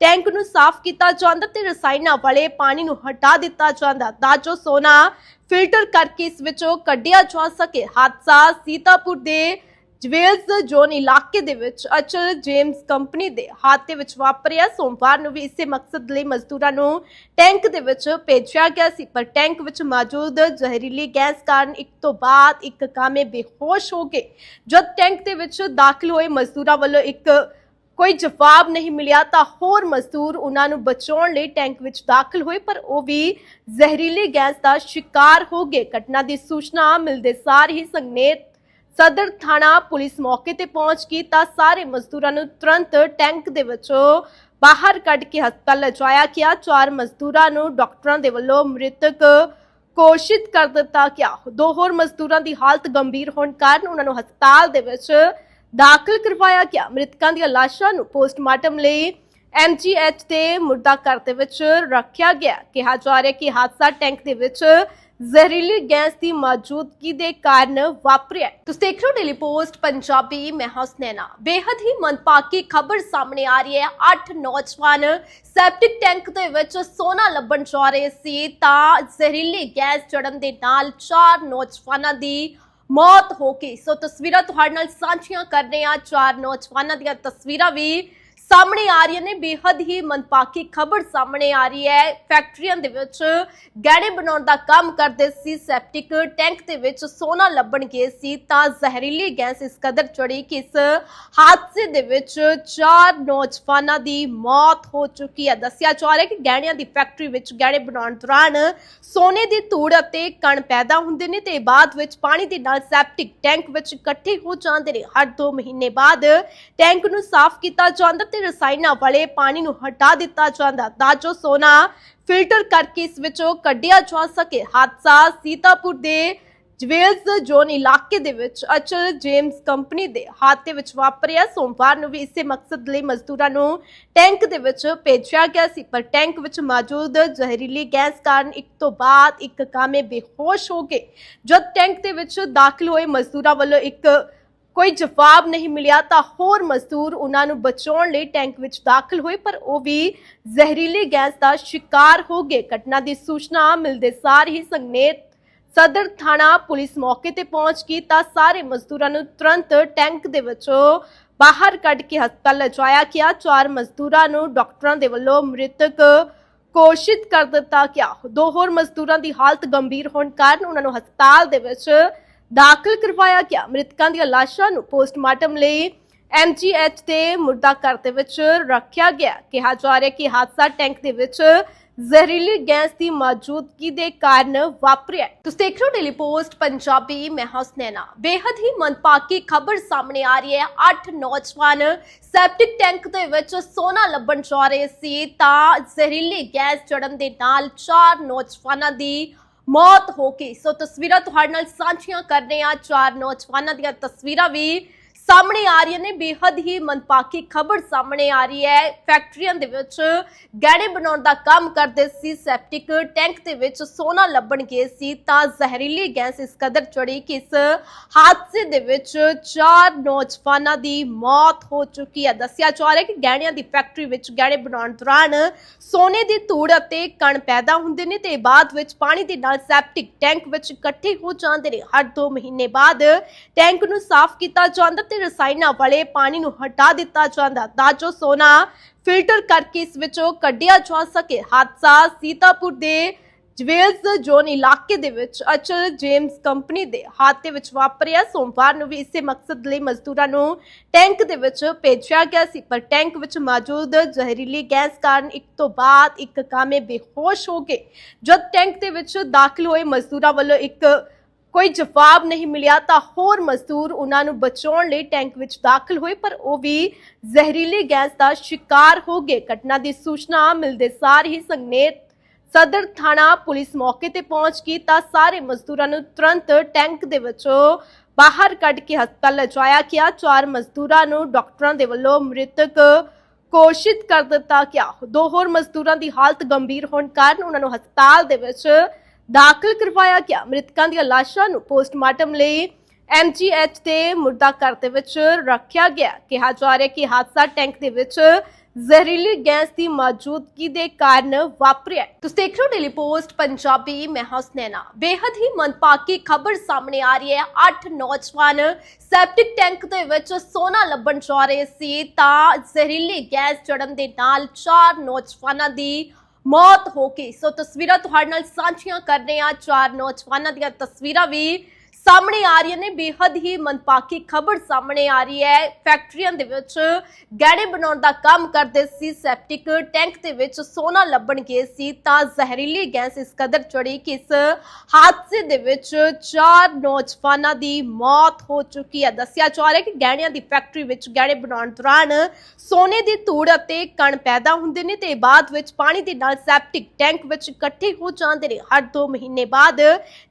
[SPEAKER 1] ਟੈਂਕ ਨੂੰ ਸਾਫ਼ ਕੀਤਾ ਜਾਂਦਾ ਤੇ ਰਸਾਇਣਾਂ ਵਾਲੇ ਪਾਣੀ ਨੂੰ ਹਟਾ ਦਿੱਤਾ ਜਾਂਦਾ ਤਾਂ ਜੋ ਸੋਨਾ ਫਿਲਟਰ ਕਰਕੇ ਇਸ ਵਿੱਚੋਂ ਕੱਢਿਆ ਜਾ ਸਕੇ। ਹਾਦਸਾ ਸੀਤਾਪੁਰ ਦੇ ਜਵੇਲਜ਼ ਜ਼ੋਨ ਇਲਾਕੇ ਦੇ ਵਿੱਚ ਅਚਲ ਜੇਮਸ ਕੰਪਨੀ ਦੇ ਹਾਤੇ ਵਿੱਚ ਵਾਪਰਿਆ। ਸੋਮਵਾਰ ਨੂੰ ਵੀ ਇਸੇ ਮਕਸਦ ਲਈ ਮਜ਼ਦੂਰਾਂ ਨੂੰ ਟੈਂਕ ਦੇ ਵਿੱਚ ਭੇਜਿਆ ਗਿਆ ਸੀ, ਪਰ ਟੈਂਕ ਵਿੱਚ ਮੌਜੂਦ ਜ਼ਹਿਰੀਲੀ ਗੈਸ ਕਾਰਨ ਇੱਕ ਤੋਂ ਬਾਅਦ ਇੱਕ ਕਾਮੇ ਬੇਹੋਸ਼ ਹੋ ਗਏ। ਜਦ ਟੈਂਕ ਦੇ ਵਿੱਚ ਦਾਖਲ ਹੋਏ ਮਜ਼ਦੂਰਾਂ ਵੱਲੋਂ ਇੱਕ ਕੋਈ ਜਵਾਬ ਨਹੀਂ ਮਿਲਿਆ ਤਾਂ ਹੋਰ ਮਜ਼ਦੂਰ ਉਹਨਾਂ ਨੂੰ ਬਚਾਉਣ ਲਈ ਟੈਂਕ ਵਿੱਚ ਦਾਖਲ ਹੋਏ, ਪਰ ਉਹ ਵੀ ਜ਼ਹਿਰੀਲੀ ਗੈਸ ਦਾ ਸ਼ਿਕਾਰ ਹੋ ਗਏ। ਘਟਨਾ ਦੀ ਸੂਚਨਾ ਮਿਲਦੇ ਸਾਰ ਹੀ ਸੰਗਨੇਤ ਸਦਰ ਥਾਣਾ ਪੁਲਿਸ ਮੌਕੇ ਤੇ ਪਹੁੰਚ ਗਈ ਤਾਂ ਸਾਰੇ ਮਜ਼ਦੂਰਾਂ ਨੂੰ ਤੁਰੰਤ ਟੈਂਕ ਦੇ ਵਿੱਚੋਂ ਬਾਹਰ ਕੱਢ ਕੇ ਹਸਪਤਾਲ ਲਿਜਾਇਆ ਗਿਆ। ਚਾਰ ਮਜ਼ਦੂਰਾਂ ਨੂੰ ਡਾਕਟਰਾਂ ਦੇ ਵੱਲੋਂ ਮ੍ਰਿਤਕ ਘੋਸ਼ਿਤ ਕਰ ਦਿੱਤਾ ਗਿਆ। ਦੋ ਹੋਰ ਮਜ਼ਦੂਰਾਂ ਦੀ ਹਾਲਤ ਗੰਭੀਰ ਹੋਣ ਕਾਰਨ ਉਹਨਾਂ ਨੂੰ ਹਸਪਤਾਲ ਦੇ ਵਿੱਚ ਦਾਖਲ ਕਰਵਾਇਆ ਗਿਆ। ਮ੍ਰਿਤਕਾਂ ਦੀਆਂ ਲਾਸ਼ਾਂ ਨੂੰ ਪੋਸਟਮਾਰਟਮ ਲਈ ਐਮਜੀਐਚ ਦੇ ਮੁਰਦਾ ਘਰ ਦੇ ਵਿੱਚ ਰੱਖਿਆ ਗਿਆ। ਕਿਹਾ ਜਾ ਰਿਹਾ ਕਿ ਹਾਦਸਾ ਟੈਂਕ ਦੇ ਵਿੱਚ ਜ਼ਹਿਰੀਲੀ ਗੈਸ ਦੀ ਮੌਜੂਦਗੀ ਦੇ ਕਾਰਨ ਵਾਪਰਿਆ ਤੁਸੀਂ ਦੇਖ ਰਹੇ ਹੋ ਡੇਲੀ ਪੋਸਟ, ਪੰਜਾਬੀ, ਮੈਂ ਹਸਨੈਨਾ ਬੇहद ਹੀ ਮੰਦਭਾਗੀ ਖਬਰ ਸਾਹਮਣੇ ਆ ਰਹੀ ਹੈ। ਅੱਠ ਨੌਜਵਾਨ ਸੈਪਟਿਕ ਟੈਂਕ ਦੇ ਵਿੱਚ ਸੋਨਾ ਲੱਭਣ ਜਾ ਰਹੇ ਸੀ। ਤਾਂ ਜ਼ਹਿਰੀਲੀ ਗੈਸ ਚੜਨ ਦੇ ਨਾਲ ਚਾਰ ਨੌਜਵਾਨਾਂ ਦੀ ਮੌਤ ਹੋ ਗਈ। ਸੋ ਤਸਵੀਰਾਂ ਤੁਹਾਡੇ ਨਾਲ ਸਾਂਝੀਆਂ ਕਰ ਰਹੇ ਹਾਂ। ਚਾਰ ਨੌਜਵਾਨਾਂ ਦੀਆਂ ਤਸਵੀਰਾਂ ਵੀ ਸਾਹਮਣੇ ਆ ਰਹੀਆਂ ਨੇ। ਬੇहद ਹੀ ਮਨਪਾਕੀ ਖਬਰ ਸਾਹਮਣੇ ਆ ਰਹੀ ਹੈ। ਫੈਕਟਰੀਆਂ ਦੇ ਵਿੱਚ ਗਹਿਣੇ ਬਣਾਉਣ ਦਾ ਕੰਮ ਕਰਦੇ ਸੀ। ਸੈਪਟਿਕ ਟੈਂਕ ਦੇ ਵਿੱਚ ਸੋਨਾ ਲੱਭਣ ਗਏ ਸੀ। ਤਾਂ ਜ਼ਹਿਰੀਲੀ ਗੈਸ ਇਸ ਕਦਰ ਚੜੀ ਕਿ ਇਸ ਹਾਦਸੇ ਦੇ ਵਿੱਚ ਚਾਰ ਨੌਜਵਾਨਾਂ ਦੀ ਮੌਤ ਹੋ ਚੁੱਕੀ ਹੈ। ਦੱਸਿਆ ਜਾ ਰਿਹਾ ਹੈ ਕਿ ਗਹਿਣਿਆਂ ਦੀ ਫੈਕਟਰੀ ਵਿੱਚ ਗਹਿਣੇ ਬਣਾਉਣ ਦੌਰਾਨ ਸੋਨੇ ਦੀ ਧੂੜ ਅਤੇ ਕਣ ਪੈਦਾ ਹੁੰਦੇ ਨੇ ਤੇ ਬਾਅਦ ਵਿੱਚ ਪਾਣੀ ਦੇ ਨਾਲ ਸੈਪਟਿਕ ਟੈਂਕ ਵਿੱਚ ਇਕੱਠੇ ਹੋ ਜਾਂਦੇ ਨੇ। ਹਰ 2 ਮਹੀਨੇ ਬਾਅਦ ਟੈਂਕ ਨੂੰ ਸਾਫ਼ ਕੀਤਾ ਜਾਂਦਾ ਤੇ ਰਸਾਇਣਾਂ ਵਾਲੇ ਪਾਣੀ ਨੂੰ ਹਟਾ ਦਿੱਤਾ ਜਾਂਦਾ ਤਾਂ ਜੋ ਸੋਨਾ ਫਿਲਟਰ ਕਰਕੇ ਇਸ ਵਿੱਚੋਂ ਕੱਢਿਆ ਜਾ ਸਕੇ। ਹਾਦਸਾ ਸੀਤਾਪੁਰ ਦੇ ਜਵੇਲਸ ਜ਼ੋਨ ਇਲਾਕੇ ਦੇ ਵਿੱਚ ਅਚਲ ਜੇਮਸ ਕੰਪਨੀ ਦੇ ਹਾਤੇ ਵਿੱਚ ਵਾਪਰਿਆ। ਸੋਮਵਾਰ ਨੂੰ ਵੀ ਇਸੇ ਮਕਸਦ ਲਈ ਮਜ਼ਦੂਰਾਂ ਨੂੰ ਟੈਂਕ ਦੇ ਵਿੱਚ ਭੇਜਿਆ ਗਿਆ ਸੀ। ਪਰ ਟੈਂਕ ਵਿੱਚ ਮੌਜੂਦ ਜ਼ਹਿਰੀਲੀ ਗੈਸ ਕਾਰਨ ਇੱਕ ਤੋਂ ਬਾਅਦ ਇੱਕ ਕਾਮੇ ਬੇਹੋਸ਼ ਹੋ ਗਏ। ਜਦ ਟੈਂਕ ਦੇ ਵਿੱਚ ਦਾਖਲ ਹੋਏ ਮਜ਼ਦੂਰਾਂ ਵੱਲੋਂ ਇੱਕ ਕੋਈ ਜਵਾਬ ਨਹੀਂ ਮਿਲਿਆ ਤਾਂ ਹੋਰ ਮਜ਼ਦੂਰ ਉਹਨਾਂ ਨੂੰ ਬਚਾਉਣ ਲਈ ਟੈਂਕ ਵਿੱਚ ਦਾਖਲ ਹੋਏ, ਪਰ ਉਹ ਵੀ ਜ਼ਹਿਰੀਲੀ ਗੈਸ ਦਾ ਸ਼ਿਕਾਰ ਹੋ ਗਏ। ਘਟਨਾ ਦੀ ਸੂਚਨਾ ਮਿਲਦੇ ਸਾਰ ਹੀ ਸੰਗਨੇਤ ਸਦਰ ਥਾਣਾ ਪੁਲਿਸ ਮੌਕੇ ਤੇ ਪਹੁੰਚ ਗਈ ਤਾਂ ਸਾਰੇ ਮਜ਼ਦੂਰਾਂ ਨੂੰ ਤੁਰੰਤ ਟੈਂਕ ਦੇ ਵਿੱਚੋਂ ਬਾਹਰ ਕੱਢ ਕੇ ਹਸਪਤਾਲ ਲਿਜਾਇਆ ਗਿਆ। ਚਾਰ ਮਜ਼ਦੂਰਾਂ ਨੂੰ ਡਾਕਟਰਾਂ ਦੇ ਵੱਲੋਂ ਮ੍ਰਿਤਕ ਘੋਸ਼ਿਤ ਕਰ ਦਿੱਤਾ ਗਿਆ। ਦੋ ਹੋਰ ਮਜ਼ਦੂਰਾਂ ਦੀ ਹਾਲਤ ਗੰਭੀਰ ਹੋਣ ਕਾਰਨ ਉਹਨਾਂ ਨੂੰ ਹਸਪਤਾਲ ਦੇ ਵਿੱਚ ਦਾਖਲ ਕਰਵਾਇਆ ਗਿਆ। ਮ੍ਰਿਤਕਾਂ ਦੀਆਂ ਲਾਸ਼ਾਂ ਨੂੰ ਪੋਸਟਮਾਰਟਮ ਲਈ ਐਮਜੀਐਚ ਦੇ ਮੁਰਦਾ ਘਰ ਦੇ ਵਿੱਚ ਰੱਖਿਆ ਗਿਆ। ਕਿਹਾ ਜਾ ਰਿਹਾ ਕਿ ਹਾਦਸਾ ਟੈਂਕ ਦੇ ਵਿੱਚ ਜ਼ਹਿਰੀਲੀ ਗੈਸ ਦੀ ਮੌਜੂਦਗੀ ਦੇ ਕਾਰਨ ਵਾਪਰਿਆ। ਤੁਸੀਂ ਦੇਖ ਰਹੇ ਹੋ ਡੇਲੀ ਪੋਸਟ, ਪੰਜਾਬੀ, ਮੈਂ ਹਸਨੈਨਾ ਬੇहद ਹੀ ਮੰਦਭਾਗੀ ਖਬਰ ਸਾਹਮਣੇ ਆ ਰਹੀ ਹੈ। ਅੱਠ ਨੌਜਵਾਨ ਸੈਪਟਿਕ ਟੈਂਕ ਦੇ ਵਿੱਚ ਸੋਨਾ ਲੱਭਣ ਜਾ ਰਹੇ ਸੀ ਤਾਂ ਜ਼ਹਿਰੀਲੀ ਗੈਸ ਚੜਨ ਦੇ ਨਾਲ ਚਾਰ ਨੌਜਵਾਨਾਂ ਦੀ ਮੌਤ ਹੋ ਗਈ। ਸੋ ਤਸਵੀਰਾਂ ਤੁਹਾਡੇ ਨਾਲ ਸਾਂਝੀਆਂ ਕਰ ਰਹੇ ਹਾਂ ਚਾਰ ਨੌਜਵਾਨਾਂ ਦੀਆਂ ਤਸਵੀਰਾਂ ਵੀ। ਸਾਹਮਣੇ ਆ ਰਹੀਆਂ ਨੇ। ਬੇहद ਹੀ ਮਨਪਾਕੀ ਖਬਰ ਸਾਹਮਣੇ ਆ ਰਹੀ ਹੈ। ਫੈਕਟਰੀਆਂ ਦੇ ਵਿੱਚ ਗਹਿਣੇ ਬਣਾਉਣ ਦਾ ਕੰਮ ਕਰਦੇ ਸੀ। ਸੈਪਟਿਕ ਟੈਂਕ ਦੇ ਵਿੱਚ ਸੋਨਾ ਲੱਭਣ ਗਏ ਸੀ। ਤਾਂ ਜ਼ਹਿਰੀਲੀ ਗੈਸ ਇਸ ਕਦਰ ਚੜੀ ਕਿ ਇਸ ਹਾਦਸੇ ਦੇ ਵਿੱਚ ਚਾਰ ਨੌਜਵਾਨਾਂ ਦੀ ਮੌਤ ਹੋ ਚੁੱਕੀ ਹੈ। ਦੱਸਿਆ ਜਾ ਰਿਹਾ ਹੈ ਕਿ ਗਹਿਣਿਆਂ ਦੀ ਫੈਕਟਰੀ ਵਿੱਚ ਗਹਿਣੇ ਬਣਾਉਣ ਦੌਰਾਨ ਸੋਨੇ ਦੀ ਧੂੜ ਅਤੇ ਕਣ ਪੈਦਾ ਹੁੰਦੇ ਨੇ ਤੇ ਬਾਅਦ ਵਿੱਚ ਪਾਣੀ ਦੇ ਨਾਲ ਸੈਪਟਿਕ ਟੈਂਕ ਵਿੱਚ ਇਕੱਠੇ ਹੋ ਜਾਂਦੇ ਨੇ। ਹਰ 2 ਮਹੀਨੇ ਬਾਅਦ ਟੈਂਕ ਨੂੰ ਸਾਫ਼ ਕੀਤਾ ਜਾਂਦਾ ਤੇ ਰਸਾਇਣਾਂ ਵਾਲੇ ਪਾਣੀ ਨੂੰ ਹਟਾ ਦਿੱਤਾ ਜਾਂਦਾ। ਤਾਂ ਜੋ ਸੋਨਾ ਫਿਲਟਰ ਕਰਕੇ ਇਸ ਵਿੱਚੋਂ ਕੱਢਿਆ ਜਾ ਸਕੇ। ਹਾਦਸਾ ਸੀਤਾਪੁਰ ਦੇ ਜਵੇਲਸ ਜ਼ੋਨ ਇਲਾਕੇ ਦੇ ਵਿੱਚ ਅਚਲ ਜੇਮਸ ਕੰਪਨੀ ਦੇ ਹਾਤੇ ਵਿੱਚ ਵਾਪਰਿਆ। ਸੋਮਵਾਰ ਨੂੰ ਵੀ ਇਸੇ ਮਕਸਦ ਲਈ ਮਜ਼ਦੂਰਾਂ ਨੂੰ ਟੈਂਕ ਦੇ ਵਿੱਚ ਭੇਜਿਆ ਗਿਆ ਸੀ। ਪਰ ਟੈਂਕ ਵਿੱਚ ਮੌਜੂਦ ਜ਼ਹਿਰੀਲੀ ਗੈਸ ਕਾਰਨ ਇੱਕ ਤੋਂ ਬਾਅਦ ਇੱਕ ਕਾਮੇ ਬੇਹੋਸ਼ ਹੋ ਗਏ। ਜਦ ਟੈਂਕ ਦੇ ਵਿੱਚ ਦਾਖਲ ਹੋਏ ਮਜ਼ਦੂਰਾਂ ਵੱਲੋਂ ਇੱਕ ਕੋਈ ਜਵਾਬ ਨਹੀਂ ਮਿਲਿਆ ਤਾਂ ਹੋਰ ਮਜ਼ਦੂਰ ਉਹਨਾਂ ਨੂੰ ਬਚਾਉਣ ਲਈ ਟੈਂਕ ਵਿੱਚ ਦਾਖਲ ਹੋਏ, ਪਰ ਉਹ ਵੀ ਜ਼ਹਿਰੀਲੀ ਗੈਸ ਦਾ ਸ਼ਿਕਾਰ ਹੋ ਗਏ। ਘਟਨਾ ਦੀ ਸੂਚਨਾ ਮਿਲਦੇ ਸਾਰ ਹੀ ਸੰਗਨੇਤ ਸਦਰ ਥਾਣਾ ਪੁਲਿਸ ਮੌਕੇ ਤੇ ਪਹੁੰਚ ਗਈ ਤਾਂ ਸਾਰੇ ਮਜ਼ਦੂਰਾਂ ਨੂੰ ਤੁਰੰਤ ਟੈਂਕ ਦੇ ਵਿੱਚੋਂ ਬਾਹਰ ਕੱਢ ਕੇ ਹਸਪਤਾਲ ਲਿਜਾਇਆ ਗਿਆ। ਚਾਰ ਮਜ਼ਦੂਰਾਂ ਨੂੰ ਡਾਕਟਰਾਂ ਦੇ ਵੱਲੋਂ ਮ੍ਰਿਤਕ ਘੋਸ਼ਿਤ ਕਰ ਦਿੱਤਾ ਗਿਆ। ਦੋ ਹੋਰ ਮਜ਼ਦੂਰਾਂ ਦੀ ਹਾਲਤ ਗੰਭੀਰ ਹੋਣ ਕਾਰਨ ਉਹਨਾਂ ਨੂੰ ਹਸਪਤਾਲ ਦੇ ਵਿੱਚ ਦਾਖਲ ਕਰਵਾਇਆ ਗਿਆ। ਮ੍ਰਿਤਕਾਂ ਦੀਆਂ ਲਾਸ਼ਾਂ ਨੂੰ ਪੋਸਟਮਾਰਟਮ ਲਈ ਐਮਜੀਐਚ ਦੇ ਮੁਰਦਾ ਘਰ ਦੇ ਵਿੱਚ ਰੱਖਿਆ ਗਿਆ। ਕਿਹਾ ਜਾ ਰਿਹਾ ਕਿ ਹਾਦਸਾ ਟੈਂਕ ਦੇ ਵਿੱਚ ਜ਼ਹਿਰੀਲੀ ਗੈਸ ਦੀ ਮੌਜੂਦਗੀ ਦੇ ਕਾਰਨ ਵਾਪਰਿਆ ਤੁਸੀਂ ਦੇਖ ਰਹੇ ਹੋ ਡੇਲੀ ਪੋਸਟ, ਪੰਜਾਬੀ, ਮੈਂ ਹਸਨੈਨਾ ਬੇहद ਹੀ ਮਨਪਾਕੀ ਖਬਰ ਸਾਹਮਣੇ ਆ ਰਹੀ ਹੈ। ਅੱਠ ਨੌਜਵਾਨ ਸੈਪਟਿਕ ਟੈਂਕ ਦੇ ਵਿੱਚ ਸੋਨਾ ਲੱਭਣ ਜਾ ਰਹੇ ਸੀ। ਤਾਂ ਜ਼ਹਿਰੀਲੀ ਗੈਸ ਚੜਨ ਦੇ ਨਾਲ ਚਾਰ ਨੌਜਵਾਨਾਂ ਦੀ ਮੌਤ ਹੋ ਗਈ ਸੋ ਤਸਵੀਰਾਂ ਤੁਹਾਡੇ ਨਾਲ ਸਾਂਝੀਆਂ ਕਰ ਰਹੇ ਹਾਂ। ਚਾਰ ਨੌਜਵਾਨਾਂ ਦੀਆਂ ਤਸਵੀਰਾਂ ਵੀ ਸਾਹਮਣੇ ਆ ਰਹੀਆਂ ਨੇ ਬੇहद ਹੀ ਮੰਦਭਾਗੀ ਖਬਰ ਸਾਹਮਣੇ ਆ ਰਹੀ ਹੈ। ਫੈਕਟਰੀਆਂ ਦੇ ਵਿੱਚ ਗਹਿਣੇ ਬਣਾਉਣ ਦਾ ਕੰਮ ਕਰਦੇ ਸੀ ਸੈਪਟਿਕ। ਟੈਂਕ ਦੇ ਵਿੱਚ ਸੋਨਾ ਲੱਭਣ ਗਏ ਸੀ ਤਾਂ ਜ਼ਹਿਰੀਲੀ ਗੈਸ ਇਸ ਕਦਰ ਚੜੀ ਕਿ ਇਸ ਹਾਦਸੇ ਦੇ ਵਿੱਚ ਚਾਰ ਨੌਜਵਾਨਾਂ ਦੀ ਮੌਤ ਹੋ ਚੁੱਕੀ ਹੈ। ਦੱਸਿਆ ਜਾ ਰਿਹਾ ਹੈ ਕਿ ਗਹਿਣਿਆਂ ਦੀ ਫੈਕਟਰੀ ਵਿੱਚ ਗਹਿਣੇ ਬਣਾਉਣ ਦੌਰਾਨ ਸੋਨੇ ਦੀ ਧੂੜ ਅਤੇ ਕਣ ਪੈਦਾ ਹੁੰਦੇ ਨੇ ਤੇ ਬਾਅਦ ਵਿੱਚ ਪਾਣੀ ਦੇ ਨਾਲ ਸੈਪਟਿਕ ਟੈਂਕ ਵਿੱਚ ਇਕੱਠੇ ਹੋ ਜਾਂਦੇ ਨੇ। ਹਰ 2 ਮਹੀਨੇ ਬਾਅਦ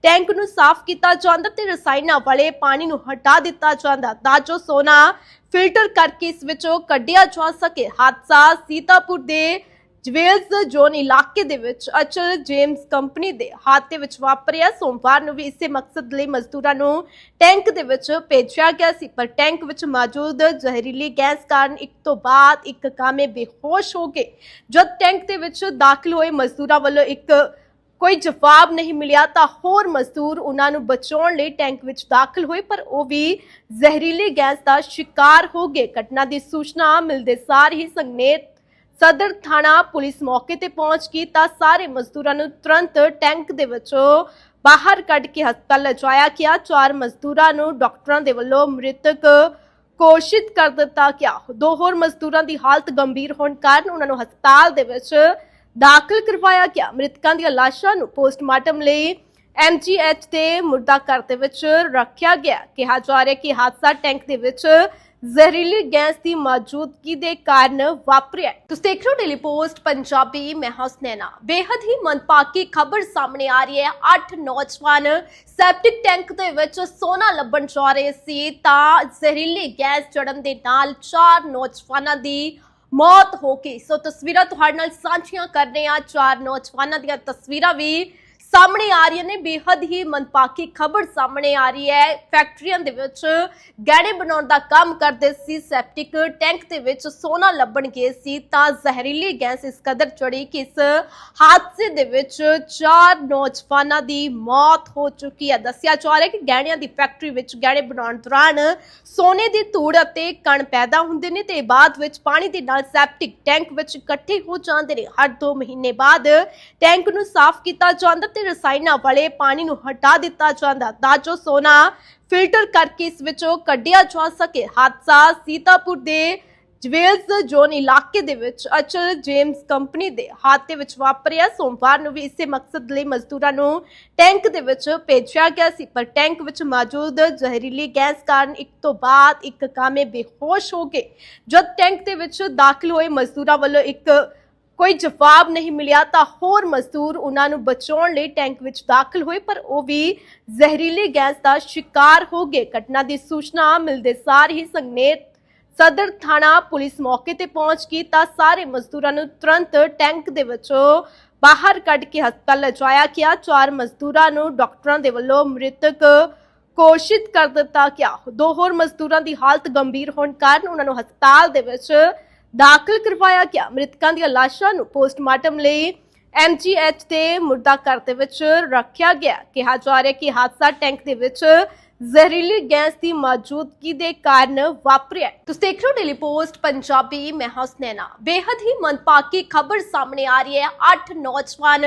[SPEAKER 1] ਟੈਂਕ ਨੂੰ ਸਾਫ਼ ਕੀਤਾ ਜਾਂਦਾ ਤੇ ਰਸਾਇਣਾਂ ਵਾਲੇ ਪਾਣੀ ਨੂੰ ਹਟਾ ਦਿੱਤਾ ਜਾਂਦਾ ਤਾਂ ਜੋ ਸੋਨਾ ਫਿਲਟਰ ਕਰਕੇ ਇਸ ਵਿੱਚੋਂ ਕੱਢਿਆ ਜਾ ਸਕੇ। ਹਾਦਸਾ ਸੀਤਾਪੁਰ ਦੇ ਜਵੇਲਜ਼ ਜ਼ੋਨ ਇਲਾਕੇ ਦੇ ਵਿੱਚ ਅਚਲ ਜੇਮਸ ਕੰਪਨੀ ਦੇ ਹਾਤੇ ਵਿੱਚ ਵਾਪਰਿਆ। ਸੋਮਵਾਰ ਨੂੰ ਵੀ ਇਸੇ ਮਕਸਦ ਲਈ ਮਜ਼ਦੂਰਾਂ ਨੂੰ ਟੈਂਕ ਦੇ ਵਿੱਚ ਭੇਜਿਆ ਗਿਆ ਸੀ। ਪਰ ਟੈਂਕ ਵਿੱਚ ਮੌਜੂਦ ਜ਼ਹਿਰੀਲੀ ਗੈਸ ਕਾਰਨ ਇੱਕ ਤੋਂ ਬਾਅਦ ਇੱਕ ਕਾਮੇ ਬੇਹੋਸ਼ ਹੋ ਗਏ। ਜਦ ਟੈਂਕ ਦੇ ਵਿੱਚ ਦਾਖਲ ਹੋਏ, ਮਜ਼ਦੂਰਾਂ ਵੱਲੋਂ ਇੱਕ ਕੋਈ ਜਵਾਬ ਨਹੀਂ ਮਿਲਿਆ ਤਾਂ ਹੋਰ ਮਜ਼ਦੂਰ ਉਹਨਾਂ ਨੂੰ ਬਚਾਉਣ ਲਈ ਟੈਂਕ ਵਿੱਚ ਦਾਖਲ ਹੋਏ, ਪਰ ਉਹ ਵੀ ਜ਼ਹਿਰੀਲੀ ਗੈਸ ਦਾ ਸ਼ਿਕਾਰ ਹੋ ਗਏ। ਘਟਨਾ ਦੀ ਸੂਚਨਾ ਮਿਲਦੇ ਸਾਰ ਹੀ ਸੰਗਨੇਤ ਸਦਰ ਥਾਣਾ ਪੁਲਿਸ ਮੌਕੇ ਤੇ ਪਹੁੰਚ ਗਈ ਤਾਂ ਸਾਰੇ ਮਜ਼ਦੂਰਾਂ ਨੂੰ ਤੁਰੰਤ ਟੈਂਕ ਦੇ ਵਿੱਚੋਂ ਬਾਹਰ ਕੱਢ ਕੇ ਹਸਪਤਾਲ ਲਿਜਾਇਆ ਗਿਆ। ਚਾਰ ਮਜ਼ਦੂਰਾਂ ਨੂੰ ਡਾਕਟਰਾਂ ਦੇ ਵੱਲੋਂ ਮ੍ਰਿਤਕ ਘੋਸ਼ਿਤ ਕਰ ਦਿੱਤਾ ਗਿਆ। ਦੋ ਹੋਰ ਮਜ਼ਦੂਰਾਂ ਦੀ ਹਾਲਤ ਗੰਭੀਰ ਹੋਣ ਕਾਰਨ ਉਹਨਾਂ ਨੂੰ ਹਸਪਤਾਲ ਦੇ ਵਿੱਚ ਦਾਖਲ ਕਰਵਾਇਆ ਗਿਆ। ਮ੍ਰਿਤਕਾਂ ਦੀਆਂ ਲਾਸ਼ਾਂ ਨੂੰ ਪੋਸਟਮਾਰਟਮ ਲਈ ਐਮਜੀਐਚ ਦੇ ਮੁਰਦਾ ਘਰ ਦੇ ਵਿੱਚ ਰੱਖਿਆ ਗਿਆ। ਕਿਹਾ ਜਾ ਰਿਹਾ ਕਿ ਹਾਦਸਾ ਟੈਂਕ ਦੇ ਵਿੱਚ ਜ਼ਹਿਰੀਲੀ ਗੈਸ ਦੀ ਮੌਜੂਦਗੀ ਦੇ ਕਾਰਨ ਵਾਪਰਿਆ ਤੁਸੀਂ ਦੇਖ ਰਹੇ ਹੋ ਡੇਲੀ ਪੋਸਟ, ਪੰਜਾਬੀ, ਮੈਂ ਹਸਨੈਨਾ ਬੇहद ਹੀ ਮਨਪਾਕੀ ਖਬਰ ਸਾਹਮਣੇ ਆ ਰਹੀ ਹੈ। ਅੱਠ ਨੌਜਵਾਨ ਸੈਪਟਿਕ ਟੈਂਕ ਦੇ ਵਿੱਚ ਸੋਨਾ ਲੱਭਣ ਜਾ ਰਹੇ ਸੀ। ਤਾਂ ਜ਼ਹਿਰੀਲੀ ਗੈਸ ਚੜਨ ਦੇ ਨਾਲ ਚਾਰ ਨੌਜਵਾਨਾਂ ਦੀ ਮੌਤ ਹੋ ਗਈ ਸੋ ਤਸਵੀਰਾਂ ਤੁਹਾਡੇ ਨਾਲ ਸਾਂਝੀਆਂ ਕਰ ਰਹੇ ਹਾਂ। ਚਾਰ ਨੌਜਵਾਨਾਂ ਦੀਆਂ ਤਸਵੀਰਾਂ ਵੀ ਸਾਹਮਣੇ ਆ ਰਹੀਆਂ ਨੇ ਬੇहद ਹੀ ਮਨਪਾਕੀ ਖਬਰ ਸਾਹਮਣੇ ਆ ਰਹੀ ਹੈ। ਫੈਕਟਰੀਆਂ ਦੇ ਵਿੱਚ ਗਹਿਣੇ ਬਣਾਉਣ ਦਾ ਕੰਮ ਕਰਦੇ ਸੀ ਸੈਪਟਿਕ। ਟੈਂਕ ਦੇ ਵਿੱਚ ਸੋਨਾ ਲੱਭਣ ਗਏ ਸੀ ਤਾਂ ਜ਼ਹਿਰੀਲੀ ਗੈਸ ਇਸ ਕਦਰ ਚੜੀ ਕਿ ਇਸ ਹਾਦਸੇ ਦੇ ਵਿੱਚ ਚਾਰ ਨੌਜਵਾਨਾਂ ਦੀ ਮੌਤ ਹੋ ਚੁੱਕੀ ਹੈ। ਦੱਸਿਆ ਜਾ ਰਿਹਾ ਕਿ ਗਹਿਣਿਆਂ ਦੀ ਫੈਕਟਰੀ ਵਿੱਚ ਗਹਿਣੇ ਬਣਾਉਣ ਦੌਰਾਨ ਸੋਨੇ ਦੀ ਧੂੜ ਅਤੇ ਕਣ ਪੈਦਾ ਹੁੰਦੇ ਨੇ ਤੇ ਬਾਅਦ ਵਿੱਚ ਪਾਣੀ ਦੇ ਨਾਲ ਸੈਪਟਿਕ ਟੈਂਕ ਵਿੱਚ ਇਕੱਠੇ ਹੋ ਜਾਂਦੇ ਨੇ। ਹਰ 2 ਮਹੀਨੇ ਬਾਅਦ ਟੈਂਕ ਨੂੰ ਸਾਫ਼ ਕੀਤਾ ਜਾਂਦਾ ਤੇ ਰਸਾਇਣਾਂ ਵਾਲੇ ਪਾਣੀ ਨੂੰ ਹਟਾ ਦਿੱਤਾ ਜਾਂਦਾ, ਤਾਂ ਜੋ ਸੋਨਾ ਫਿਲਟਰ ਕਰਕੇ ਇਸ ਵਿੱਚੋਂ ਕੱਢਿਆ ਜਾ ਸਕੇ। ਹਾਦਸਾ ਸੀਤਾਪੁਰ ਦੇ ਜਵੇਲਜ਼ ਜ਼ੋਨ ਇਲਾਕੇ ਦੇ ਵਿੱਚ ਅਚਲ ਜੇਮਸ ਕੰਪਨੀ ਦੇ ਹਾਤੇ ਵਿੱਚ ਵਾਪਰਿਆ। ਸੋਮਵਾਰ ਨੂੰ ਵੀ ਇਸੇ ਮਕਸਦ ਲਈ ਮਜ਼ਦੂਰਾਂ ਨੂੰ ਟੈਂਕ ਦੇ ਵਿੱਚ ਭੇਜਿਆ ਗਿਆ ਸੀ, ਪਰ ਟੈਂਕ ਵਿੱਚ ਮੌਜੂਦ ਜ਼ਹਿਰੀਲੀ ਗੈਸ ਕਾਰਨ ਇੱਕ ਤੋਂ ਬਾਅਦ ਇੱਕ ਕਾਮੇ ਬੇਹੋਸ਼ ਹੋ ਗਏ। ਜਦ ਟੈਂਕ ਦੇ ਵਿੱਚ ਦਾਖਲ ਹੋਏ, ਮਜ਼ਦੂਰਾਂ ਵੱਲੋਂ ਇੱਕ ਕੋਈ ਜਵਾਬ ਨਹੀਂ ਮਿਲਿਆ ਤਾਂ ਹੋਰ ਮਜ਼ਦੂਰ ਉਹਨਾਂ ਨੂੰ ਬਚਾਉਣ ਲਈ ਟੈਂਕ ਵਿੱਚ ਦਾਖਲ ਹੋਏ, ਪਰ ਉਹ ਵੀ ਜ਼ਹਿਰੀਲੀ ਗੈਸ ਦਾ ਸ਼ਿਕਾਰ ਹੋ ਗਏ। ਘਟਨਾ ਦੀ ਸੂਚਨਾ ਮਿਲਦੇ ਸਾਰ ਹੀ ਸੰਗਨੇਤ ਸਦਰ ਥਾਣਾ ਪੁਲਿਸ ਮੌਕੇ ਤੇ ਪਹੁੰਚ ਗਈ ਤਾਂ ਸਾਰੇ ਮਜ਼ਦੂਰਾਂ ਨੂੰ ਤੁਰੰਤ ਟੈਂਕ ਦੇ ਵਿੱਚੋਂ ਬਾਹਰ ਕੱਢ ਕੇ ਹਸਪਤਾਲ ਲਿਜਾਇਆ ਗਿਆ। ਚਾਰ ਮਜ਼ਦੂਰਾਂ ਨੂੰ ਡਾਕਟਰਾਂ ਦੇ ਵੱਲੋਂ ਮ੍ਰਿਤਕ ਘੋਸ਼ਿਤ ਕਰ ਦਿੱਤਾ ਗਿਆ। ਦੋ ਹੋਰ ਮਜ਼ਦੂਰਾਂ ਦੀ ਹਾਲਤ ਗੰਭੀਰ ਹੋਣ ਕਾਰਨ ਉਹਨਾਂ ਨੂੰ ਹਸਪਤਾਲ ਦੇ ਵਿੱਚ ਦਾਖਲ ਕਰਵਾਇਆ ਗਿਆ ਮ੍ਰਿਤਕਾਂ ਦੀਆਂ ਲਾਸ਼ਾਂ ਨੂੰ ਪੋਸਟਮਾਰਟਮ ਲਈ ਐਮਜੀਐਚ ਦੇ ਮੁਰਦਾ ਘਰ ਦੇ ਵਿੱਚ ਰੱਖਿਆ ਗਿਆ। ਕਿਹਾ ਜਾ ਰਿਹਾ ਕਿ ਹਾਦਸਾ ਟੈਂਕ ਦੇ ਵਿੱਚ ਜ਼ਹਿਰੀਲੀ ਗੈਸ ਦੀ ਮੌਜੂਦਗੀ ਦੇ ਕਾਰਨ ਵਾਪਰਿਆ ਤੁਸੀਂ ਦੇਖ ਰਹੇ ਹੋ ਡੇਲੀ ਪੋਸਟ, ਪੰਜਾਬੀ, ਮੈਂ ਹਸਨੈਨਾ। ਬੇहद ਹੀ ਮਨਪਾਕੀ ਖਬਰ ਸਾਹਮਣੇ ਆ ਰਹੀ ਹੈ। ਅੱਠ ਨੌਜਵਾਨ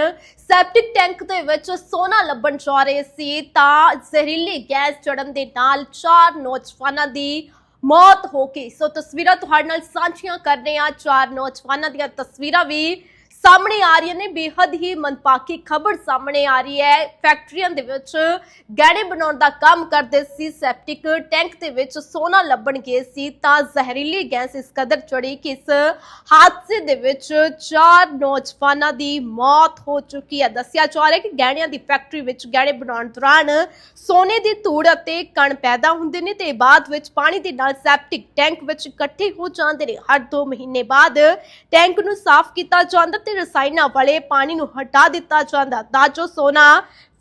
[SPEAKER 1] ਸੈਪਟਿਕ ਟੈਂਕ ਦੇ ਵਿੱਚ ਸੋਨਾ ਲੱਭਣ ਜਾ ਰਹੇ ਸੀ ਤਾਂ ਜ਼ਹਿਰੀਲੀ ਗੈਸ ਚੜਨ ਦੇ ਨਾਲ ਚਾਰ ਨੌਜਵਾਨਾਂ ਦੀ ਮੌਤ ਹੋ ਗਈ। ਸੋ ਤਸਵੀਰਾਂ ਤੁਹਾਡੇ ਨਾਲ ਸਾਂਝੀਆਂ ਕਰ ਰਹੇ ਹਾਂ। ਚਾਰ ਨੌਜਵਾਨਾਂ ਦੀਆਂ ਤਸਵੀਰਾਂ ਵੀ ਸਾਹਮਣੇ ਆ ਰਹੀਆਂ ਨੇ ਬੇहद ਹੀ ਮਨਪਾਕੀ ਖਬਰ ਸਾਹਮਣੇ ਆ ਰਹੀ ਹੈ। ਫੈਕਟਰੀਆਂ ਦੇ ਵਿੱਚ ਗਹਿਣੇ ਬਣਾਉਣ ਦਾ ਕੰਮ ਕਰਦੇ ਸੀ ਸੈਪਟਿਕ। ਟੈਂਕ ਦੇ ਵਿੱਚ ਸੋਨਾ ਲੱਭਣ ਗਏ ਸੀ ਤਾਂ ਜ਼ਹਿਰੀਲੀ ਗੈਸ ਇਸ ਕਦਰ ਚੜੀ ਕਿ ਇਸ ਹਾਦਸੇ ਦੇ ਵਿੱਚ ਚਾਰ ਨੌਜਵਾਨਾਂ ਦੀ ਮੌਤ ਹੋ ਚੁੱਕੀ ਹੈ। ਦੱਸਿਆ ਜਾ ਰਿਹਾ ਕਿ ਗਹਿਣਿਆਂ ਦੀ ਫੈਕਟਰੀ ਵਿੱਚ ਗਹਿਣੇ ਬਣਾਉਣ ਦੌਰਾਨ ਸੋਨੇ ਦੀ ਧੂੜ ਅਤੇ ਕਣ ਪੈਦਾ ਹੁੰਦੇ ਨੇ ਤੇ ਬਾਅਦ ਵਿੱਚ ਪਾਣੀ ਦੇ ਨਾਲ ਸੈਪਟਿਕ ਟੈਂਕ ਵਿੱਚ ਇਕੱਠੇ ਹੋ ਜਾਂਦੇ ਨੇ। ਹਰ 2 ਮਹੀਨੇ ਬਾਅਦ ਟੈਂਕ ਨੂੰ ਸਾਫ਼ ਕੀਤਾ ਜਾਂਦਾ ਤੇ ਰਸਾਇਣਾਂ ਵਾਲੇ ਪਾਣੀ ਨੂੰ ਹਟਾ ਦਿੱਤਾ ਜਾਂਦਾ ਤਾਂ ਜੋ ਸੋਨਾ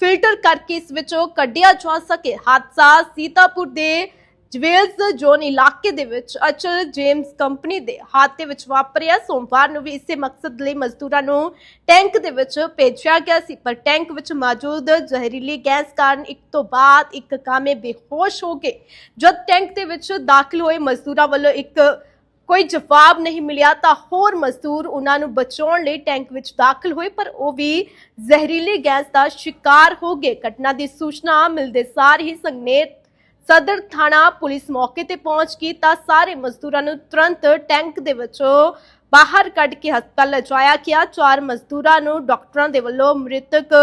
[SPEAKER 1] ਫਿਲਟਰ ਕਰਕੇ ਇਸ ਵਿੱਚੋਂ ਕੱਢਿਆ ਜਾ ਸਕੇ। ਹਾਦਸਾ ਸੀਤਾਪੁਰ ਦੇ ਜਵੇਲਜ਼ ਜ਼ੋਨ ਇਲਾਕੇ ਦੇ ਵਿੱਚ ਅਚਲ ਜੇਮਸ ਕੰਪਨੀ ਦੇ ਹਾਤੇ ਵਿੱਚ ਵਾਪਰਿਆ। ਸੋਮਵਾਰ ਨੂੰ ਵੀ ਇਸੇ ਮਕਸਦ ਲਈ ਮਜ਼ਦੂਰਾਂ ਨੂੰ ਟੈਂਕ ਦੇ ਵਿੱਚ ਭੇਜਿਆ ਗਿਆ ਸੀ, ਪਰ ਟੈਂਕ ਵਿੱਚ ਮੌਜੂਦ ਜ਼ਹਿਰੀਲੀ ਗੈਸ ਕਾਰਨ ਇੱਕ ਤੋਂ ਬਾਅਦ ਇੱਕ ਕਾਮੇ ਬੇਹੋਸ਼ ਹੋ ਗਏ। ਜਦ ਟੈਂਕ ਦੇ ਵਿੱਚ ਦਾਖਲ ਹੋਏ ਮਜ਼ਦੂਰਾਂ ਵੱਲੋਂ ਇੱਕ ਕੋਈ ਜਵਾਬ ਨਹੀਂ ਮਿਲਿਆ ਤਾਂ ਹੋਰ ਮਜ਼ਦੂਰ ਉਹਨਾਂ ਨੂੰ ਬਚਾਉਣ ਲਈ ਟੈਂਕ ਵਿੱਚ ਦਾਖਲ ਹੋਏ, ਪਰ ਉਹ ਵੀ ਜ਼ਹਿਰੀਲੀ ਗੈਸ ਦਾ ਸ਼ਿਕਾਰ ਹੋ ਗਏ। ਘਟਨਾ ਦੀ ਸੂਚਨਾ ਮਿਲਦੇ ਸਾਰ ਹੀ ਸੰਗਨੇਤ ਸਦਰ ਥਾਣਾ ਪੁਲਿਸ ਮੌਕੇ ਤੇ ਪਹੁੰਚ ਗਈ ਤਾਂ ਸਾਰੇ ਮਜ਼ਦੂਰਾਂ ਨੂੰ ਤੁਰੰਤ ਟੈਂਕ ਦੇ ਵਿੱਚੋਂ ਬਾਹਰ ਕੱਢ ਕੇ ਹਸਪਤਾਲ ਲਿਜਾਇਆ ਗਿਆ। ਚਾਰ ਮਜ਼ਦੂਰਾਂ ਨੂੰ ਡਾਕਟਰਾਂ ਦੇ ਵੱਲੋਂ ਮ੍ਰਿਤਕ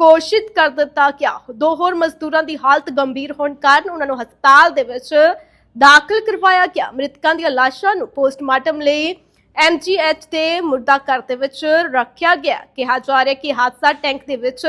[SPEAKER 1] ਘੋਸ਼ਿਤ ਕਰ ਦਿੱਤਾ ਗਿਆ। ਦੋ ਹੋਰ ਮਜ਼ਦੂਰਾਂ ਦੀ ਹਾਲਤ ਗੰਭੀਰ ਹੋਣ ਕਾਰਨ ਉਹਨਾਂ ਨੂੰ ਹਸਪਤਾਲ ਦੇ ਵਿੱਚ ਦਾਖਲ ਕਰਵਾਇਆ ਗਿਆ। ਮ੍ਰਿਤਕਾਂ ਦੀਆਂ ਲਾਸ਼ਾਂ ਨੂੰ ਪੋਸਟਮਾਰਟਮ ਲਈ ਐਮਜੀਐਚ ਦੇ ਮੁਰਦਾ ਘਰ ਦੇ ਵਿੱਚ ਰੱਖਿਆ ਗਿਆ। ਕਿਹਾ ਜਾ ਰਿਹਾ ਕਿ ਹਾਦਸਾ ਟੈਂਕ ਦੇ ਵਿੱਚ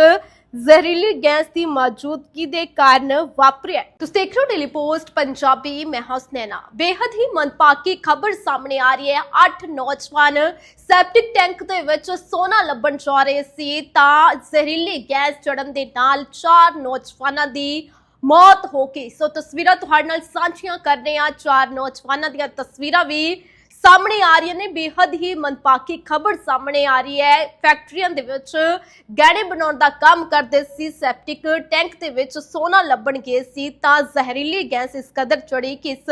[SPEAKER 1] ਜ਼ਹਿਰੀਲੀ ਗੈਸ ਦੀ ਮੌਜੂਦਗੀ ਦੇ ਕਾਰਨ ਵਾਪਰਿਆ ਤੁਸੀਂ ਦੇਖ ਰਹੇ ਹੋ ਡੇਲੀ ਪੋਸਟ, ਪੰਜਾਬੀ, ਮੈਂ ਹਸਨੈਨਾ। ਬੇहद ਹੀ ਮੰਦਭਾਗੀ ਖਬਰ ਸਾਹਮਣੇ ਆ ਰਹੀ ਹੈ। ਅੱਠ ਨੌਜਵਾਨ ਸੈਪਟਿਕ ਟੈਂਕ ਦੇ ਵਿੱਚ ਸੋਨਾ ਲੱਭਣ ਜਾ ਰਹੇ ਸੀ। ਤਾਂ ਜ਼ਹਿਰੀਲੀ ਗੈਸ ਚੜਨ ਦੇ ਨਾਲ ਚਾਰ ਨੌਜਵਾਨਾਂ ਦੀ ਮੌਤ ਹੋ ਗਈ। ਸੋ ਤਸਵੀਰਾਂ ਤੁਹਾਡੇ ਨਾਲ ਸਾਂਝੀਆਂ ਕਰ ਰਹੇ ਹਾਂ। ਚਾਰ ਨੌਜਵਾਨਾਂ ਦੀਆਂ ਤਸਵੀਰਾਂ ਵੀ ਸਾਹਮਣੇ ਆ ਰਹੀਆਂ ਨੇ। ਬੇहद ਹੀ ਮਨਪਾਕੀ ਖਬਰ ਸਾਹਮਣੇ ਆ ਰਹੀ ਹੈ। ਫੈਕਟਰੀਆਂ ਦੇ ਵਿੱਚ ਗਹਿਣੇ ਬਣਾਉਣ ਦਾ ਕੰਮ ਕਰਦੇ ਸੀ। ਸੈਪਟਿਕ ਟੈਂਕ ਦੇ ਵਿੱਚ ਸੋਨਾ ਲੱਭਣ ਗਏ ਸੀ। ਤਾਂ ਜ਼ਹਿਰੀਲੀ ਗੈਸ ਇਸ ਕਦਰ ਚੜੀ ਕਿ ਇਸ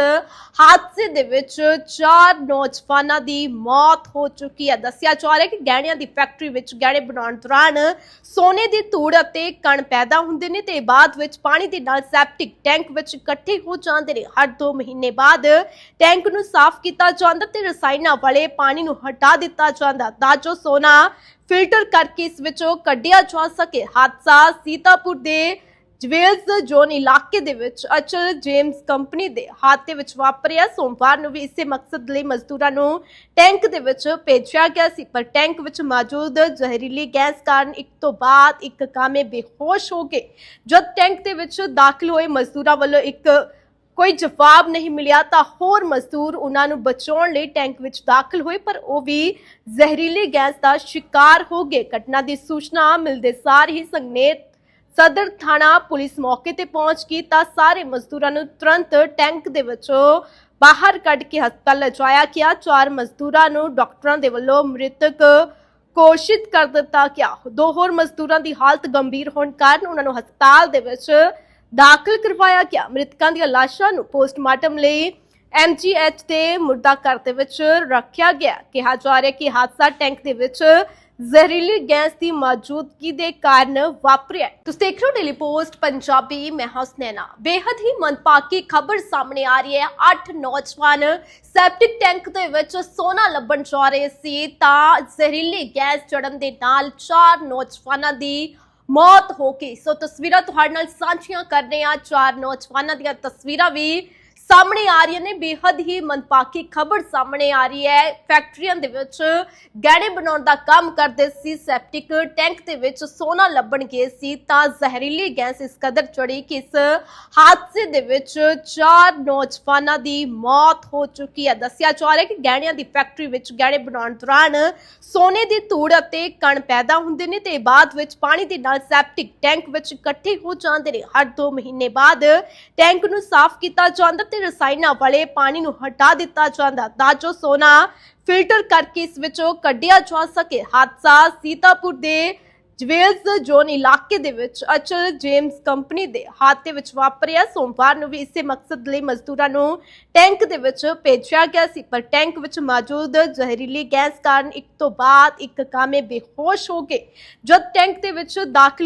[SPEAKER 1] ਹਾਦਸੇ ਦੇ ਵਿੱਚ ਚਾਰ ਨੌਜਵਾਨਾਂ ਦੀ ਮੌਤ ਹੋ ਚੁੱਕੀ ਹੈ। ਦੱਸਿਆ ਜਾ ਰਿਹਾ ਹੈ ਕਿ ਗਹਿਣਿਆਂ ਦੀ ਫੈਕਟਰੀ ਵਿੱਚ ਗਹਿਣੇ ਬਣਾਉਣ ਦੌਰਾਨ ਸੋਨੇ ਦੀ ਧੂੜ ਅਤੇ ਕਣ ਪੈਦਾ ਹੁੰਦੇ ਨੇ ਤੇ ਬਾਅਦ ਵਿੱਚ ਪਾਣੀ ਦੇ ਨਾਲ ਸੈਪਟਿਕ ਟੈਂਕ ਵਿੱਚ ਇਕੱਠੇ ਹੋ ਜਾਂਦੇ ਨੇ। ਹਰ 2 ਮਹੀਨੇ ਬਾਅਦ ਟੈਂਕ ਨੂੰ ਸਾਫ਼ ਕੀਤਾ ਜਾਂਦਾ ਤੇ ਰਸਾਇਣਾਂ ਵਾਲੇ ਪਾਣੀ ਨੂੰ ਹਟਾ ਦਿੱਤਾ ਜਾਂਦਾ। ਤਾਂ ਜੋ ਸੋਨਾ ਫਿਲਟਰ ਕਰਕੇ ਇਸ ਵਿੱਚੋਂ ਕੱਢਿਆ ਜਾ ਸਕੇ। ਹਾਦਸਾ ਸੀਤਾਪੁਰ ਦੇ ਜਵੇਲਸ ਜ਼ੋਨ ਇਲਾਕੇ ਦੇ ਵਿੱਚ ਅਚਲ ਜੇਮਸ ਕੰਪਨੀ ਦੇ ਹਾਤੇ ਵਿੱਚ ਵਾਪਰਿਆ। ਸੋਮਵਾਰ ਨੂੰ ਵੀ ਇਸੇ ਮਕਸਦ ਲਈ ਮਜ਼ਦੂਰਾਂ ਨੂੰ ਟੈਂਕ ਦੇ ਵਿੱਚ ਭੇਜਿਆ ਗਿਆ ਸੀ। ਪਰ ਟੈਂਕ ਵਿੱਚ ਮੌਜੂਦ ਜ਼ਹਿਰੀਲੀ ਗੈਸ ਕਾਰਨ ਇੱਕ ਤੋਂ ਬਾਅਦ ਇੱਕ ਕਾਮੇ ਬੇਹੋਸ਼ ਹੋ ਗਏ। ਜਦ ਟੈਂਕ ਦੇ ਵਿੱਚ ਦਾਖਲ ਹੋਏ, ਮਜ਼ਦੂਰਾਂ ਵੱਲੋਂ ਇੱਕ ਕੋਈ ਜਵਾਬ ਨਹੀਂ ਮਿਲਿਆ ਤਾਂ ਹੋਰ ਮਜ਼ਦੂਰ ਉਹਨਾਂ ਨੂੰ ਬਚਾਉਣ ਲਈ ਟੈਂਕ ਵਿੱਚ ਦਾਖਲ ਹੋਏ, ਪਰ ਉਹ ਵੀ ਜ਼ਹਿਰੀਲੀ ਗੈਸ ਦਾ ਸ਼ਿਕਾਰ ਹੋ ਗਏ। ਘਟਨਾ ਦੀ ਸੂਚਨਾ ਮਿਲਦੇ ਸਾਰ ਹੀ ਸੰਗਨੇਤ ਸਦਰ ਥਾਣਾ ਪੁਲਿਸ ਮੌਕੇ ਤੇ ਪਹੁੰਚ ਗਈ ਤਾਂ ਸਾਰੇ ਮਜ਼ਦੂਰਾਂ ਨੂੰ ਤੁਰੰਤ ਟੈਂਕ ਦੇ ਵਿੱਚੋਂ ਬਾਹਰ ਕੱਢ ਕੇ ਹਸਪਤਾਲ ਲਿਜਾਇਆ ਗਿਆ। ਚਾਰ ਮਜ਼ਦੂਰਾਂ ਨੂੰ ਡਾਕਟਰਾਂ ਦੇ ਵੱਲੋਂ ਮ੍ਰਿਤਕ ਘੋਸ਼ਿਤ ਕਰ ਦਿੱਤਾ ਗਿਆ। ਦੋ ਹੋਰ ਮਜ਼ਦੂਰਾਂ ਦੀ ਹਾਲਤ ਗੰਭੀਰ ਹੋਣ ਕਾਰਨ ਉਹਨਾਂ ਨੂੰ ਹਸਪਤਾਲ ਦੇ ਵਿੱਚ ਦਾਖਲ ਕਰਵਾਇਆ ਗਿਆ। ਮ੍ਰਿਤਕਾਂ ਦੀਆਂ ਲਾਸ਼ਾਂ ਨੂੰ ਪੋਸਟਮਾਰਟਮ ਲਈ ਐਮਜੀਐਚ ਦੇ ਮੁਰਦਾ ਘਰ ਦੇ ਵਿੱਚ ਰੱਖਿਆ ਗਿਆ। ਕਿਹਾ ਜਾ ਰਿਹਾ ਕਿ ਹਾਦਸਾ ਟੈਂਕ ਦੇ ਵਿੱਚ ਜ਼ਹਿਰੀਲੀ ਗੈਸ ਦੀ ਮੌਜੂਦਗੀ ਦੇ ਕਾਰਨ ਵਾਪਰਿਆ। ਤੁਸੀਂ ਦੇਖ ਰਹੇ ਹੋ ਡੇਲੀ ਪੋਸਟ, ਪੰਜਾਬੀ, ਮੈਂ ਹਸਨੈਨਾ। ਬੇहद ਹੀ ਮੰਦਭਾਗੀ ਖਬਰ ਸਾਹਮਣੇ ਆ ਰਹੀ ਹੈ। ਅੱਠ ਨੌਜਵਾਨ ਸੈਪਟਿਕ ਟੈਂਕ ਦੇ ਵਿੱਚ ਸੋਨਾ ਲੱਭਣ ਜਾ ਰਹੇ ਸੀ। ਤਾਂ ਜ਼ਹਿਰੀਲੀ ਗੈਸ ਚੜਨ ਦੇ ਨਾਲ ਚਾਰ ਨੌਜਵਾਨਾਂ ਦੀ ਮੌਤ ਹੋ ਗਈ। ਸੋ ਤਸਵੀਰਾਂ ਤੁਹਾਡੇ ਨਾਲ ਸਾਂਝੀਆਂ ਕਰ ਰਹੇ ਹਾਂ ਚਾਰ ਨੌਜਵਾਨਾਂ ਦੀਆਂ ਤਸਵੀਰਾਂ ਵੀ। ਸਾਹਮਣੇ ਆ ਰਹੀਆਂ ਨੇ। ਬੇहद ਹੀ ਮੰਦਭਾਗੀ ਖਬਰ ਸਾਹਮਣੇ ਆ ਰਹੀ ਹੈ। ਫੈਕਟਰੀਆਂ ਦੇ ਵਿੱਚ ਗਹਿਣੇ ਬਣਾਉਣ ਦਾ ਕੰਮ ਕਰਦੇ ਸੀ। ਸੈਪਟਿਕ ਟੈਂਕ ਦੇ ਵਿੱਚ ਸੋਨਾ ਲੱਭਣ ਗਏ ਸੀ। ਤਾਂ ਜ਼ਹਿਰੀਲੀ ਗੈਸ ਇਸ ਕਦਰ ਚੜੀ ਕਿ ਇਸ ਹਾਦਸੇ ਦੇ ਵਿੱਚ ਚਾਰ ਨੌਜਵਾਨਾਂ ਦੀ ਮੌਤ ਹੋ ਚੁੱਕੀ ਹੈ। ਦੱਸਿਆ ਜਾ ਰਿਹਾ ਹੈ ਕਿ ਗਹਿਣਿਆਂ ਦੀ ਫੈਕਟਰੀ ਵਿੱਚ ਗਹਿਣੇ ਬਣਾਉਣ ਦੌਰਾਨ ਸੋਨੇ ਦੀ ਧੂੜ ਅਤੇ ਕਣ ਪੈਦਾ ਹੁੰਦੇ ਨੇ ਤੇ ਬਾਅਦ ਵਿੱਚ ਪਾਣੀ ਦੇ ਨਾਲ ਸੈਪਟਿਕ ਟੈਂਕ ਵਿੱਚ ਇਕੱਠੇ ਹੋ ਜਾਂਦੇ ਨੇ। ਹਰ 2 ਮਹੀਨੇ ਬਾਅਦ ਟੈਂਕ ਨੂੰ ਸਾਫ਼ ਕੀਤਾ ਜਾਂਦਾ ਤੇ ਰਸਾਇਣਾਂ ਵਾਲੇ ਪਾਣੀ ਨੂੰ ਹਟਾ ਦਿੱਤਾ ਜਾਂਦਾ। ਤਾਂ ਜੋ ਸੋਨਾ ਫਿਲਟਰ ਕਰਕੇ ਇਸ ਵਿੱਚੋਂ ਕੱਢਿਆ ਜਾ ਸਕੇ। ਹਾਦਸਾ ਸੀਤਾਪੁਰ ਦੇ ਜਵੇਲਸ ਜ਼ੋਨ ਇਲਾਕੇ ਦੇ ਵਿੱਚ ਅਚਲ ਜੇਮਸ ਕੰਪਨੀ ਦੇ ਹਾਦਸੇ ਵਿੱਚ ਵਾਪਰਿਆ। ਸੋਮਵਾਰ ਨੂੰ ਵੀ ਇਸੇ ਮਕਸਦ ਲਈ ਮਜ਼ਦੂਰਾਂ ਨੂੰ ਟੈਂਕ ਦੇ ਵਿੱਚ ਭੇਜਿਆ ਗਿਆ ਸੀ। ਪਰ ਟੈਂਕ ਵਿੱਚ ਮੌਜੂਦ ਜ਼ਹਿਰੀਲੀ ਗੈਸ ਕਾਰਨ ਇੱਕ ਤੋਂ ਬਾਅਦ ਇੱਕ ਕਾਮੇ ਬੇਹੋਸ਼ ਹੋ ਗਏ। ਜਦ ਟੈਂਕ ਦੇ ਵਿੱਚ ਦਾਖਲ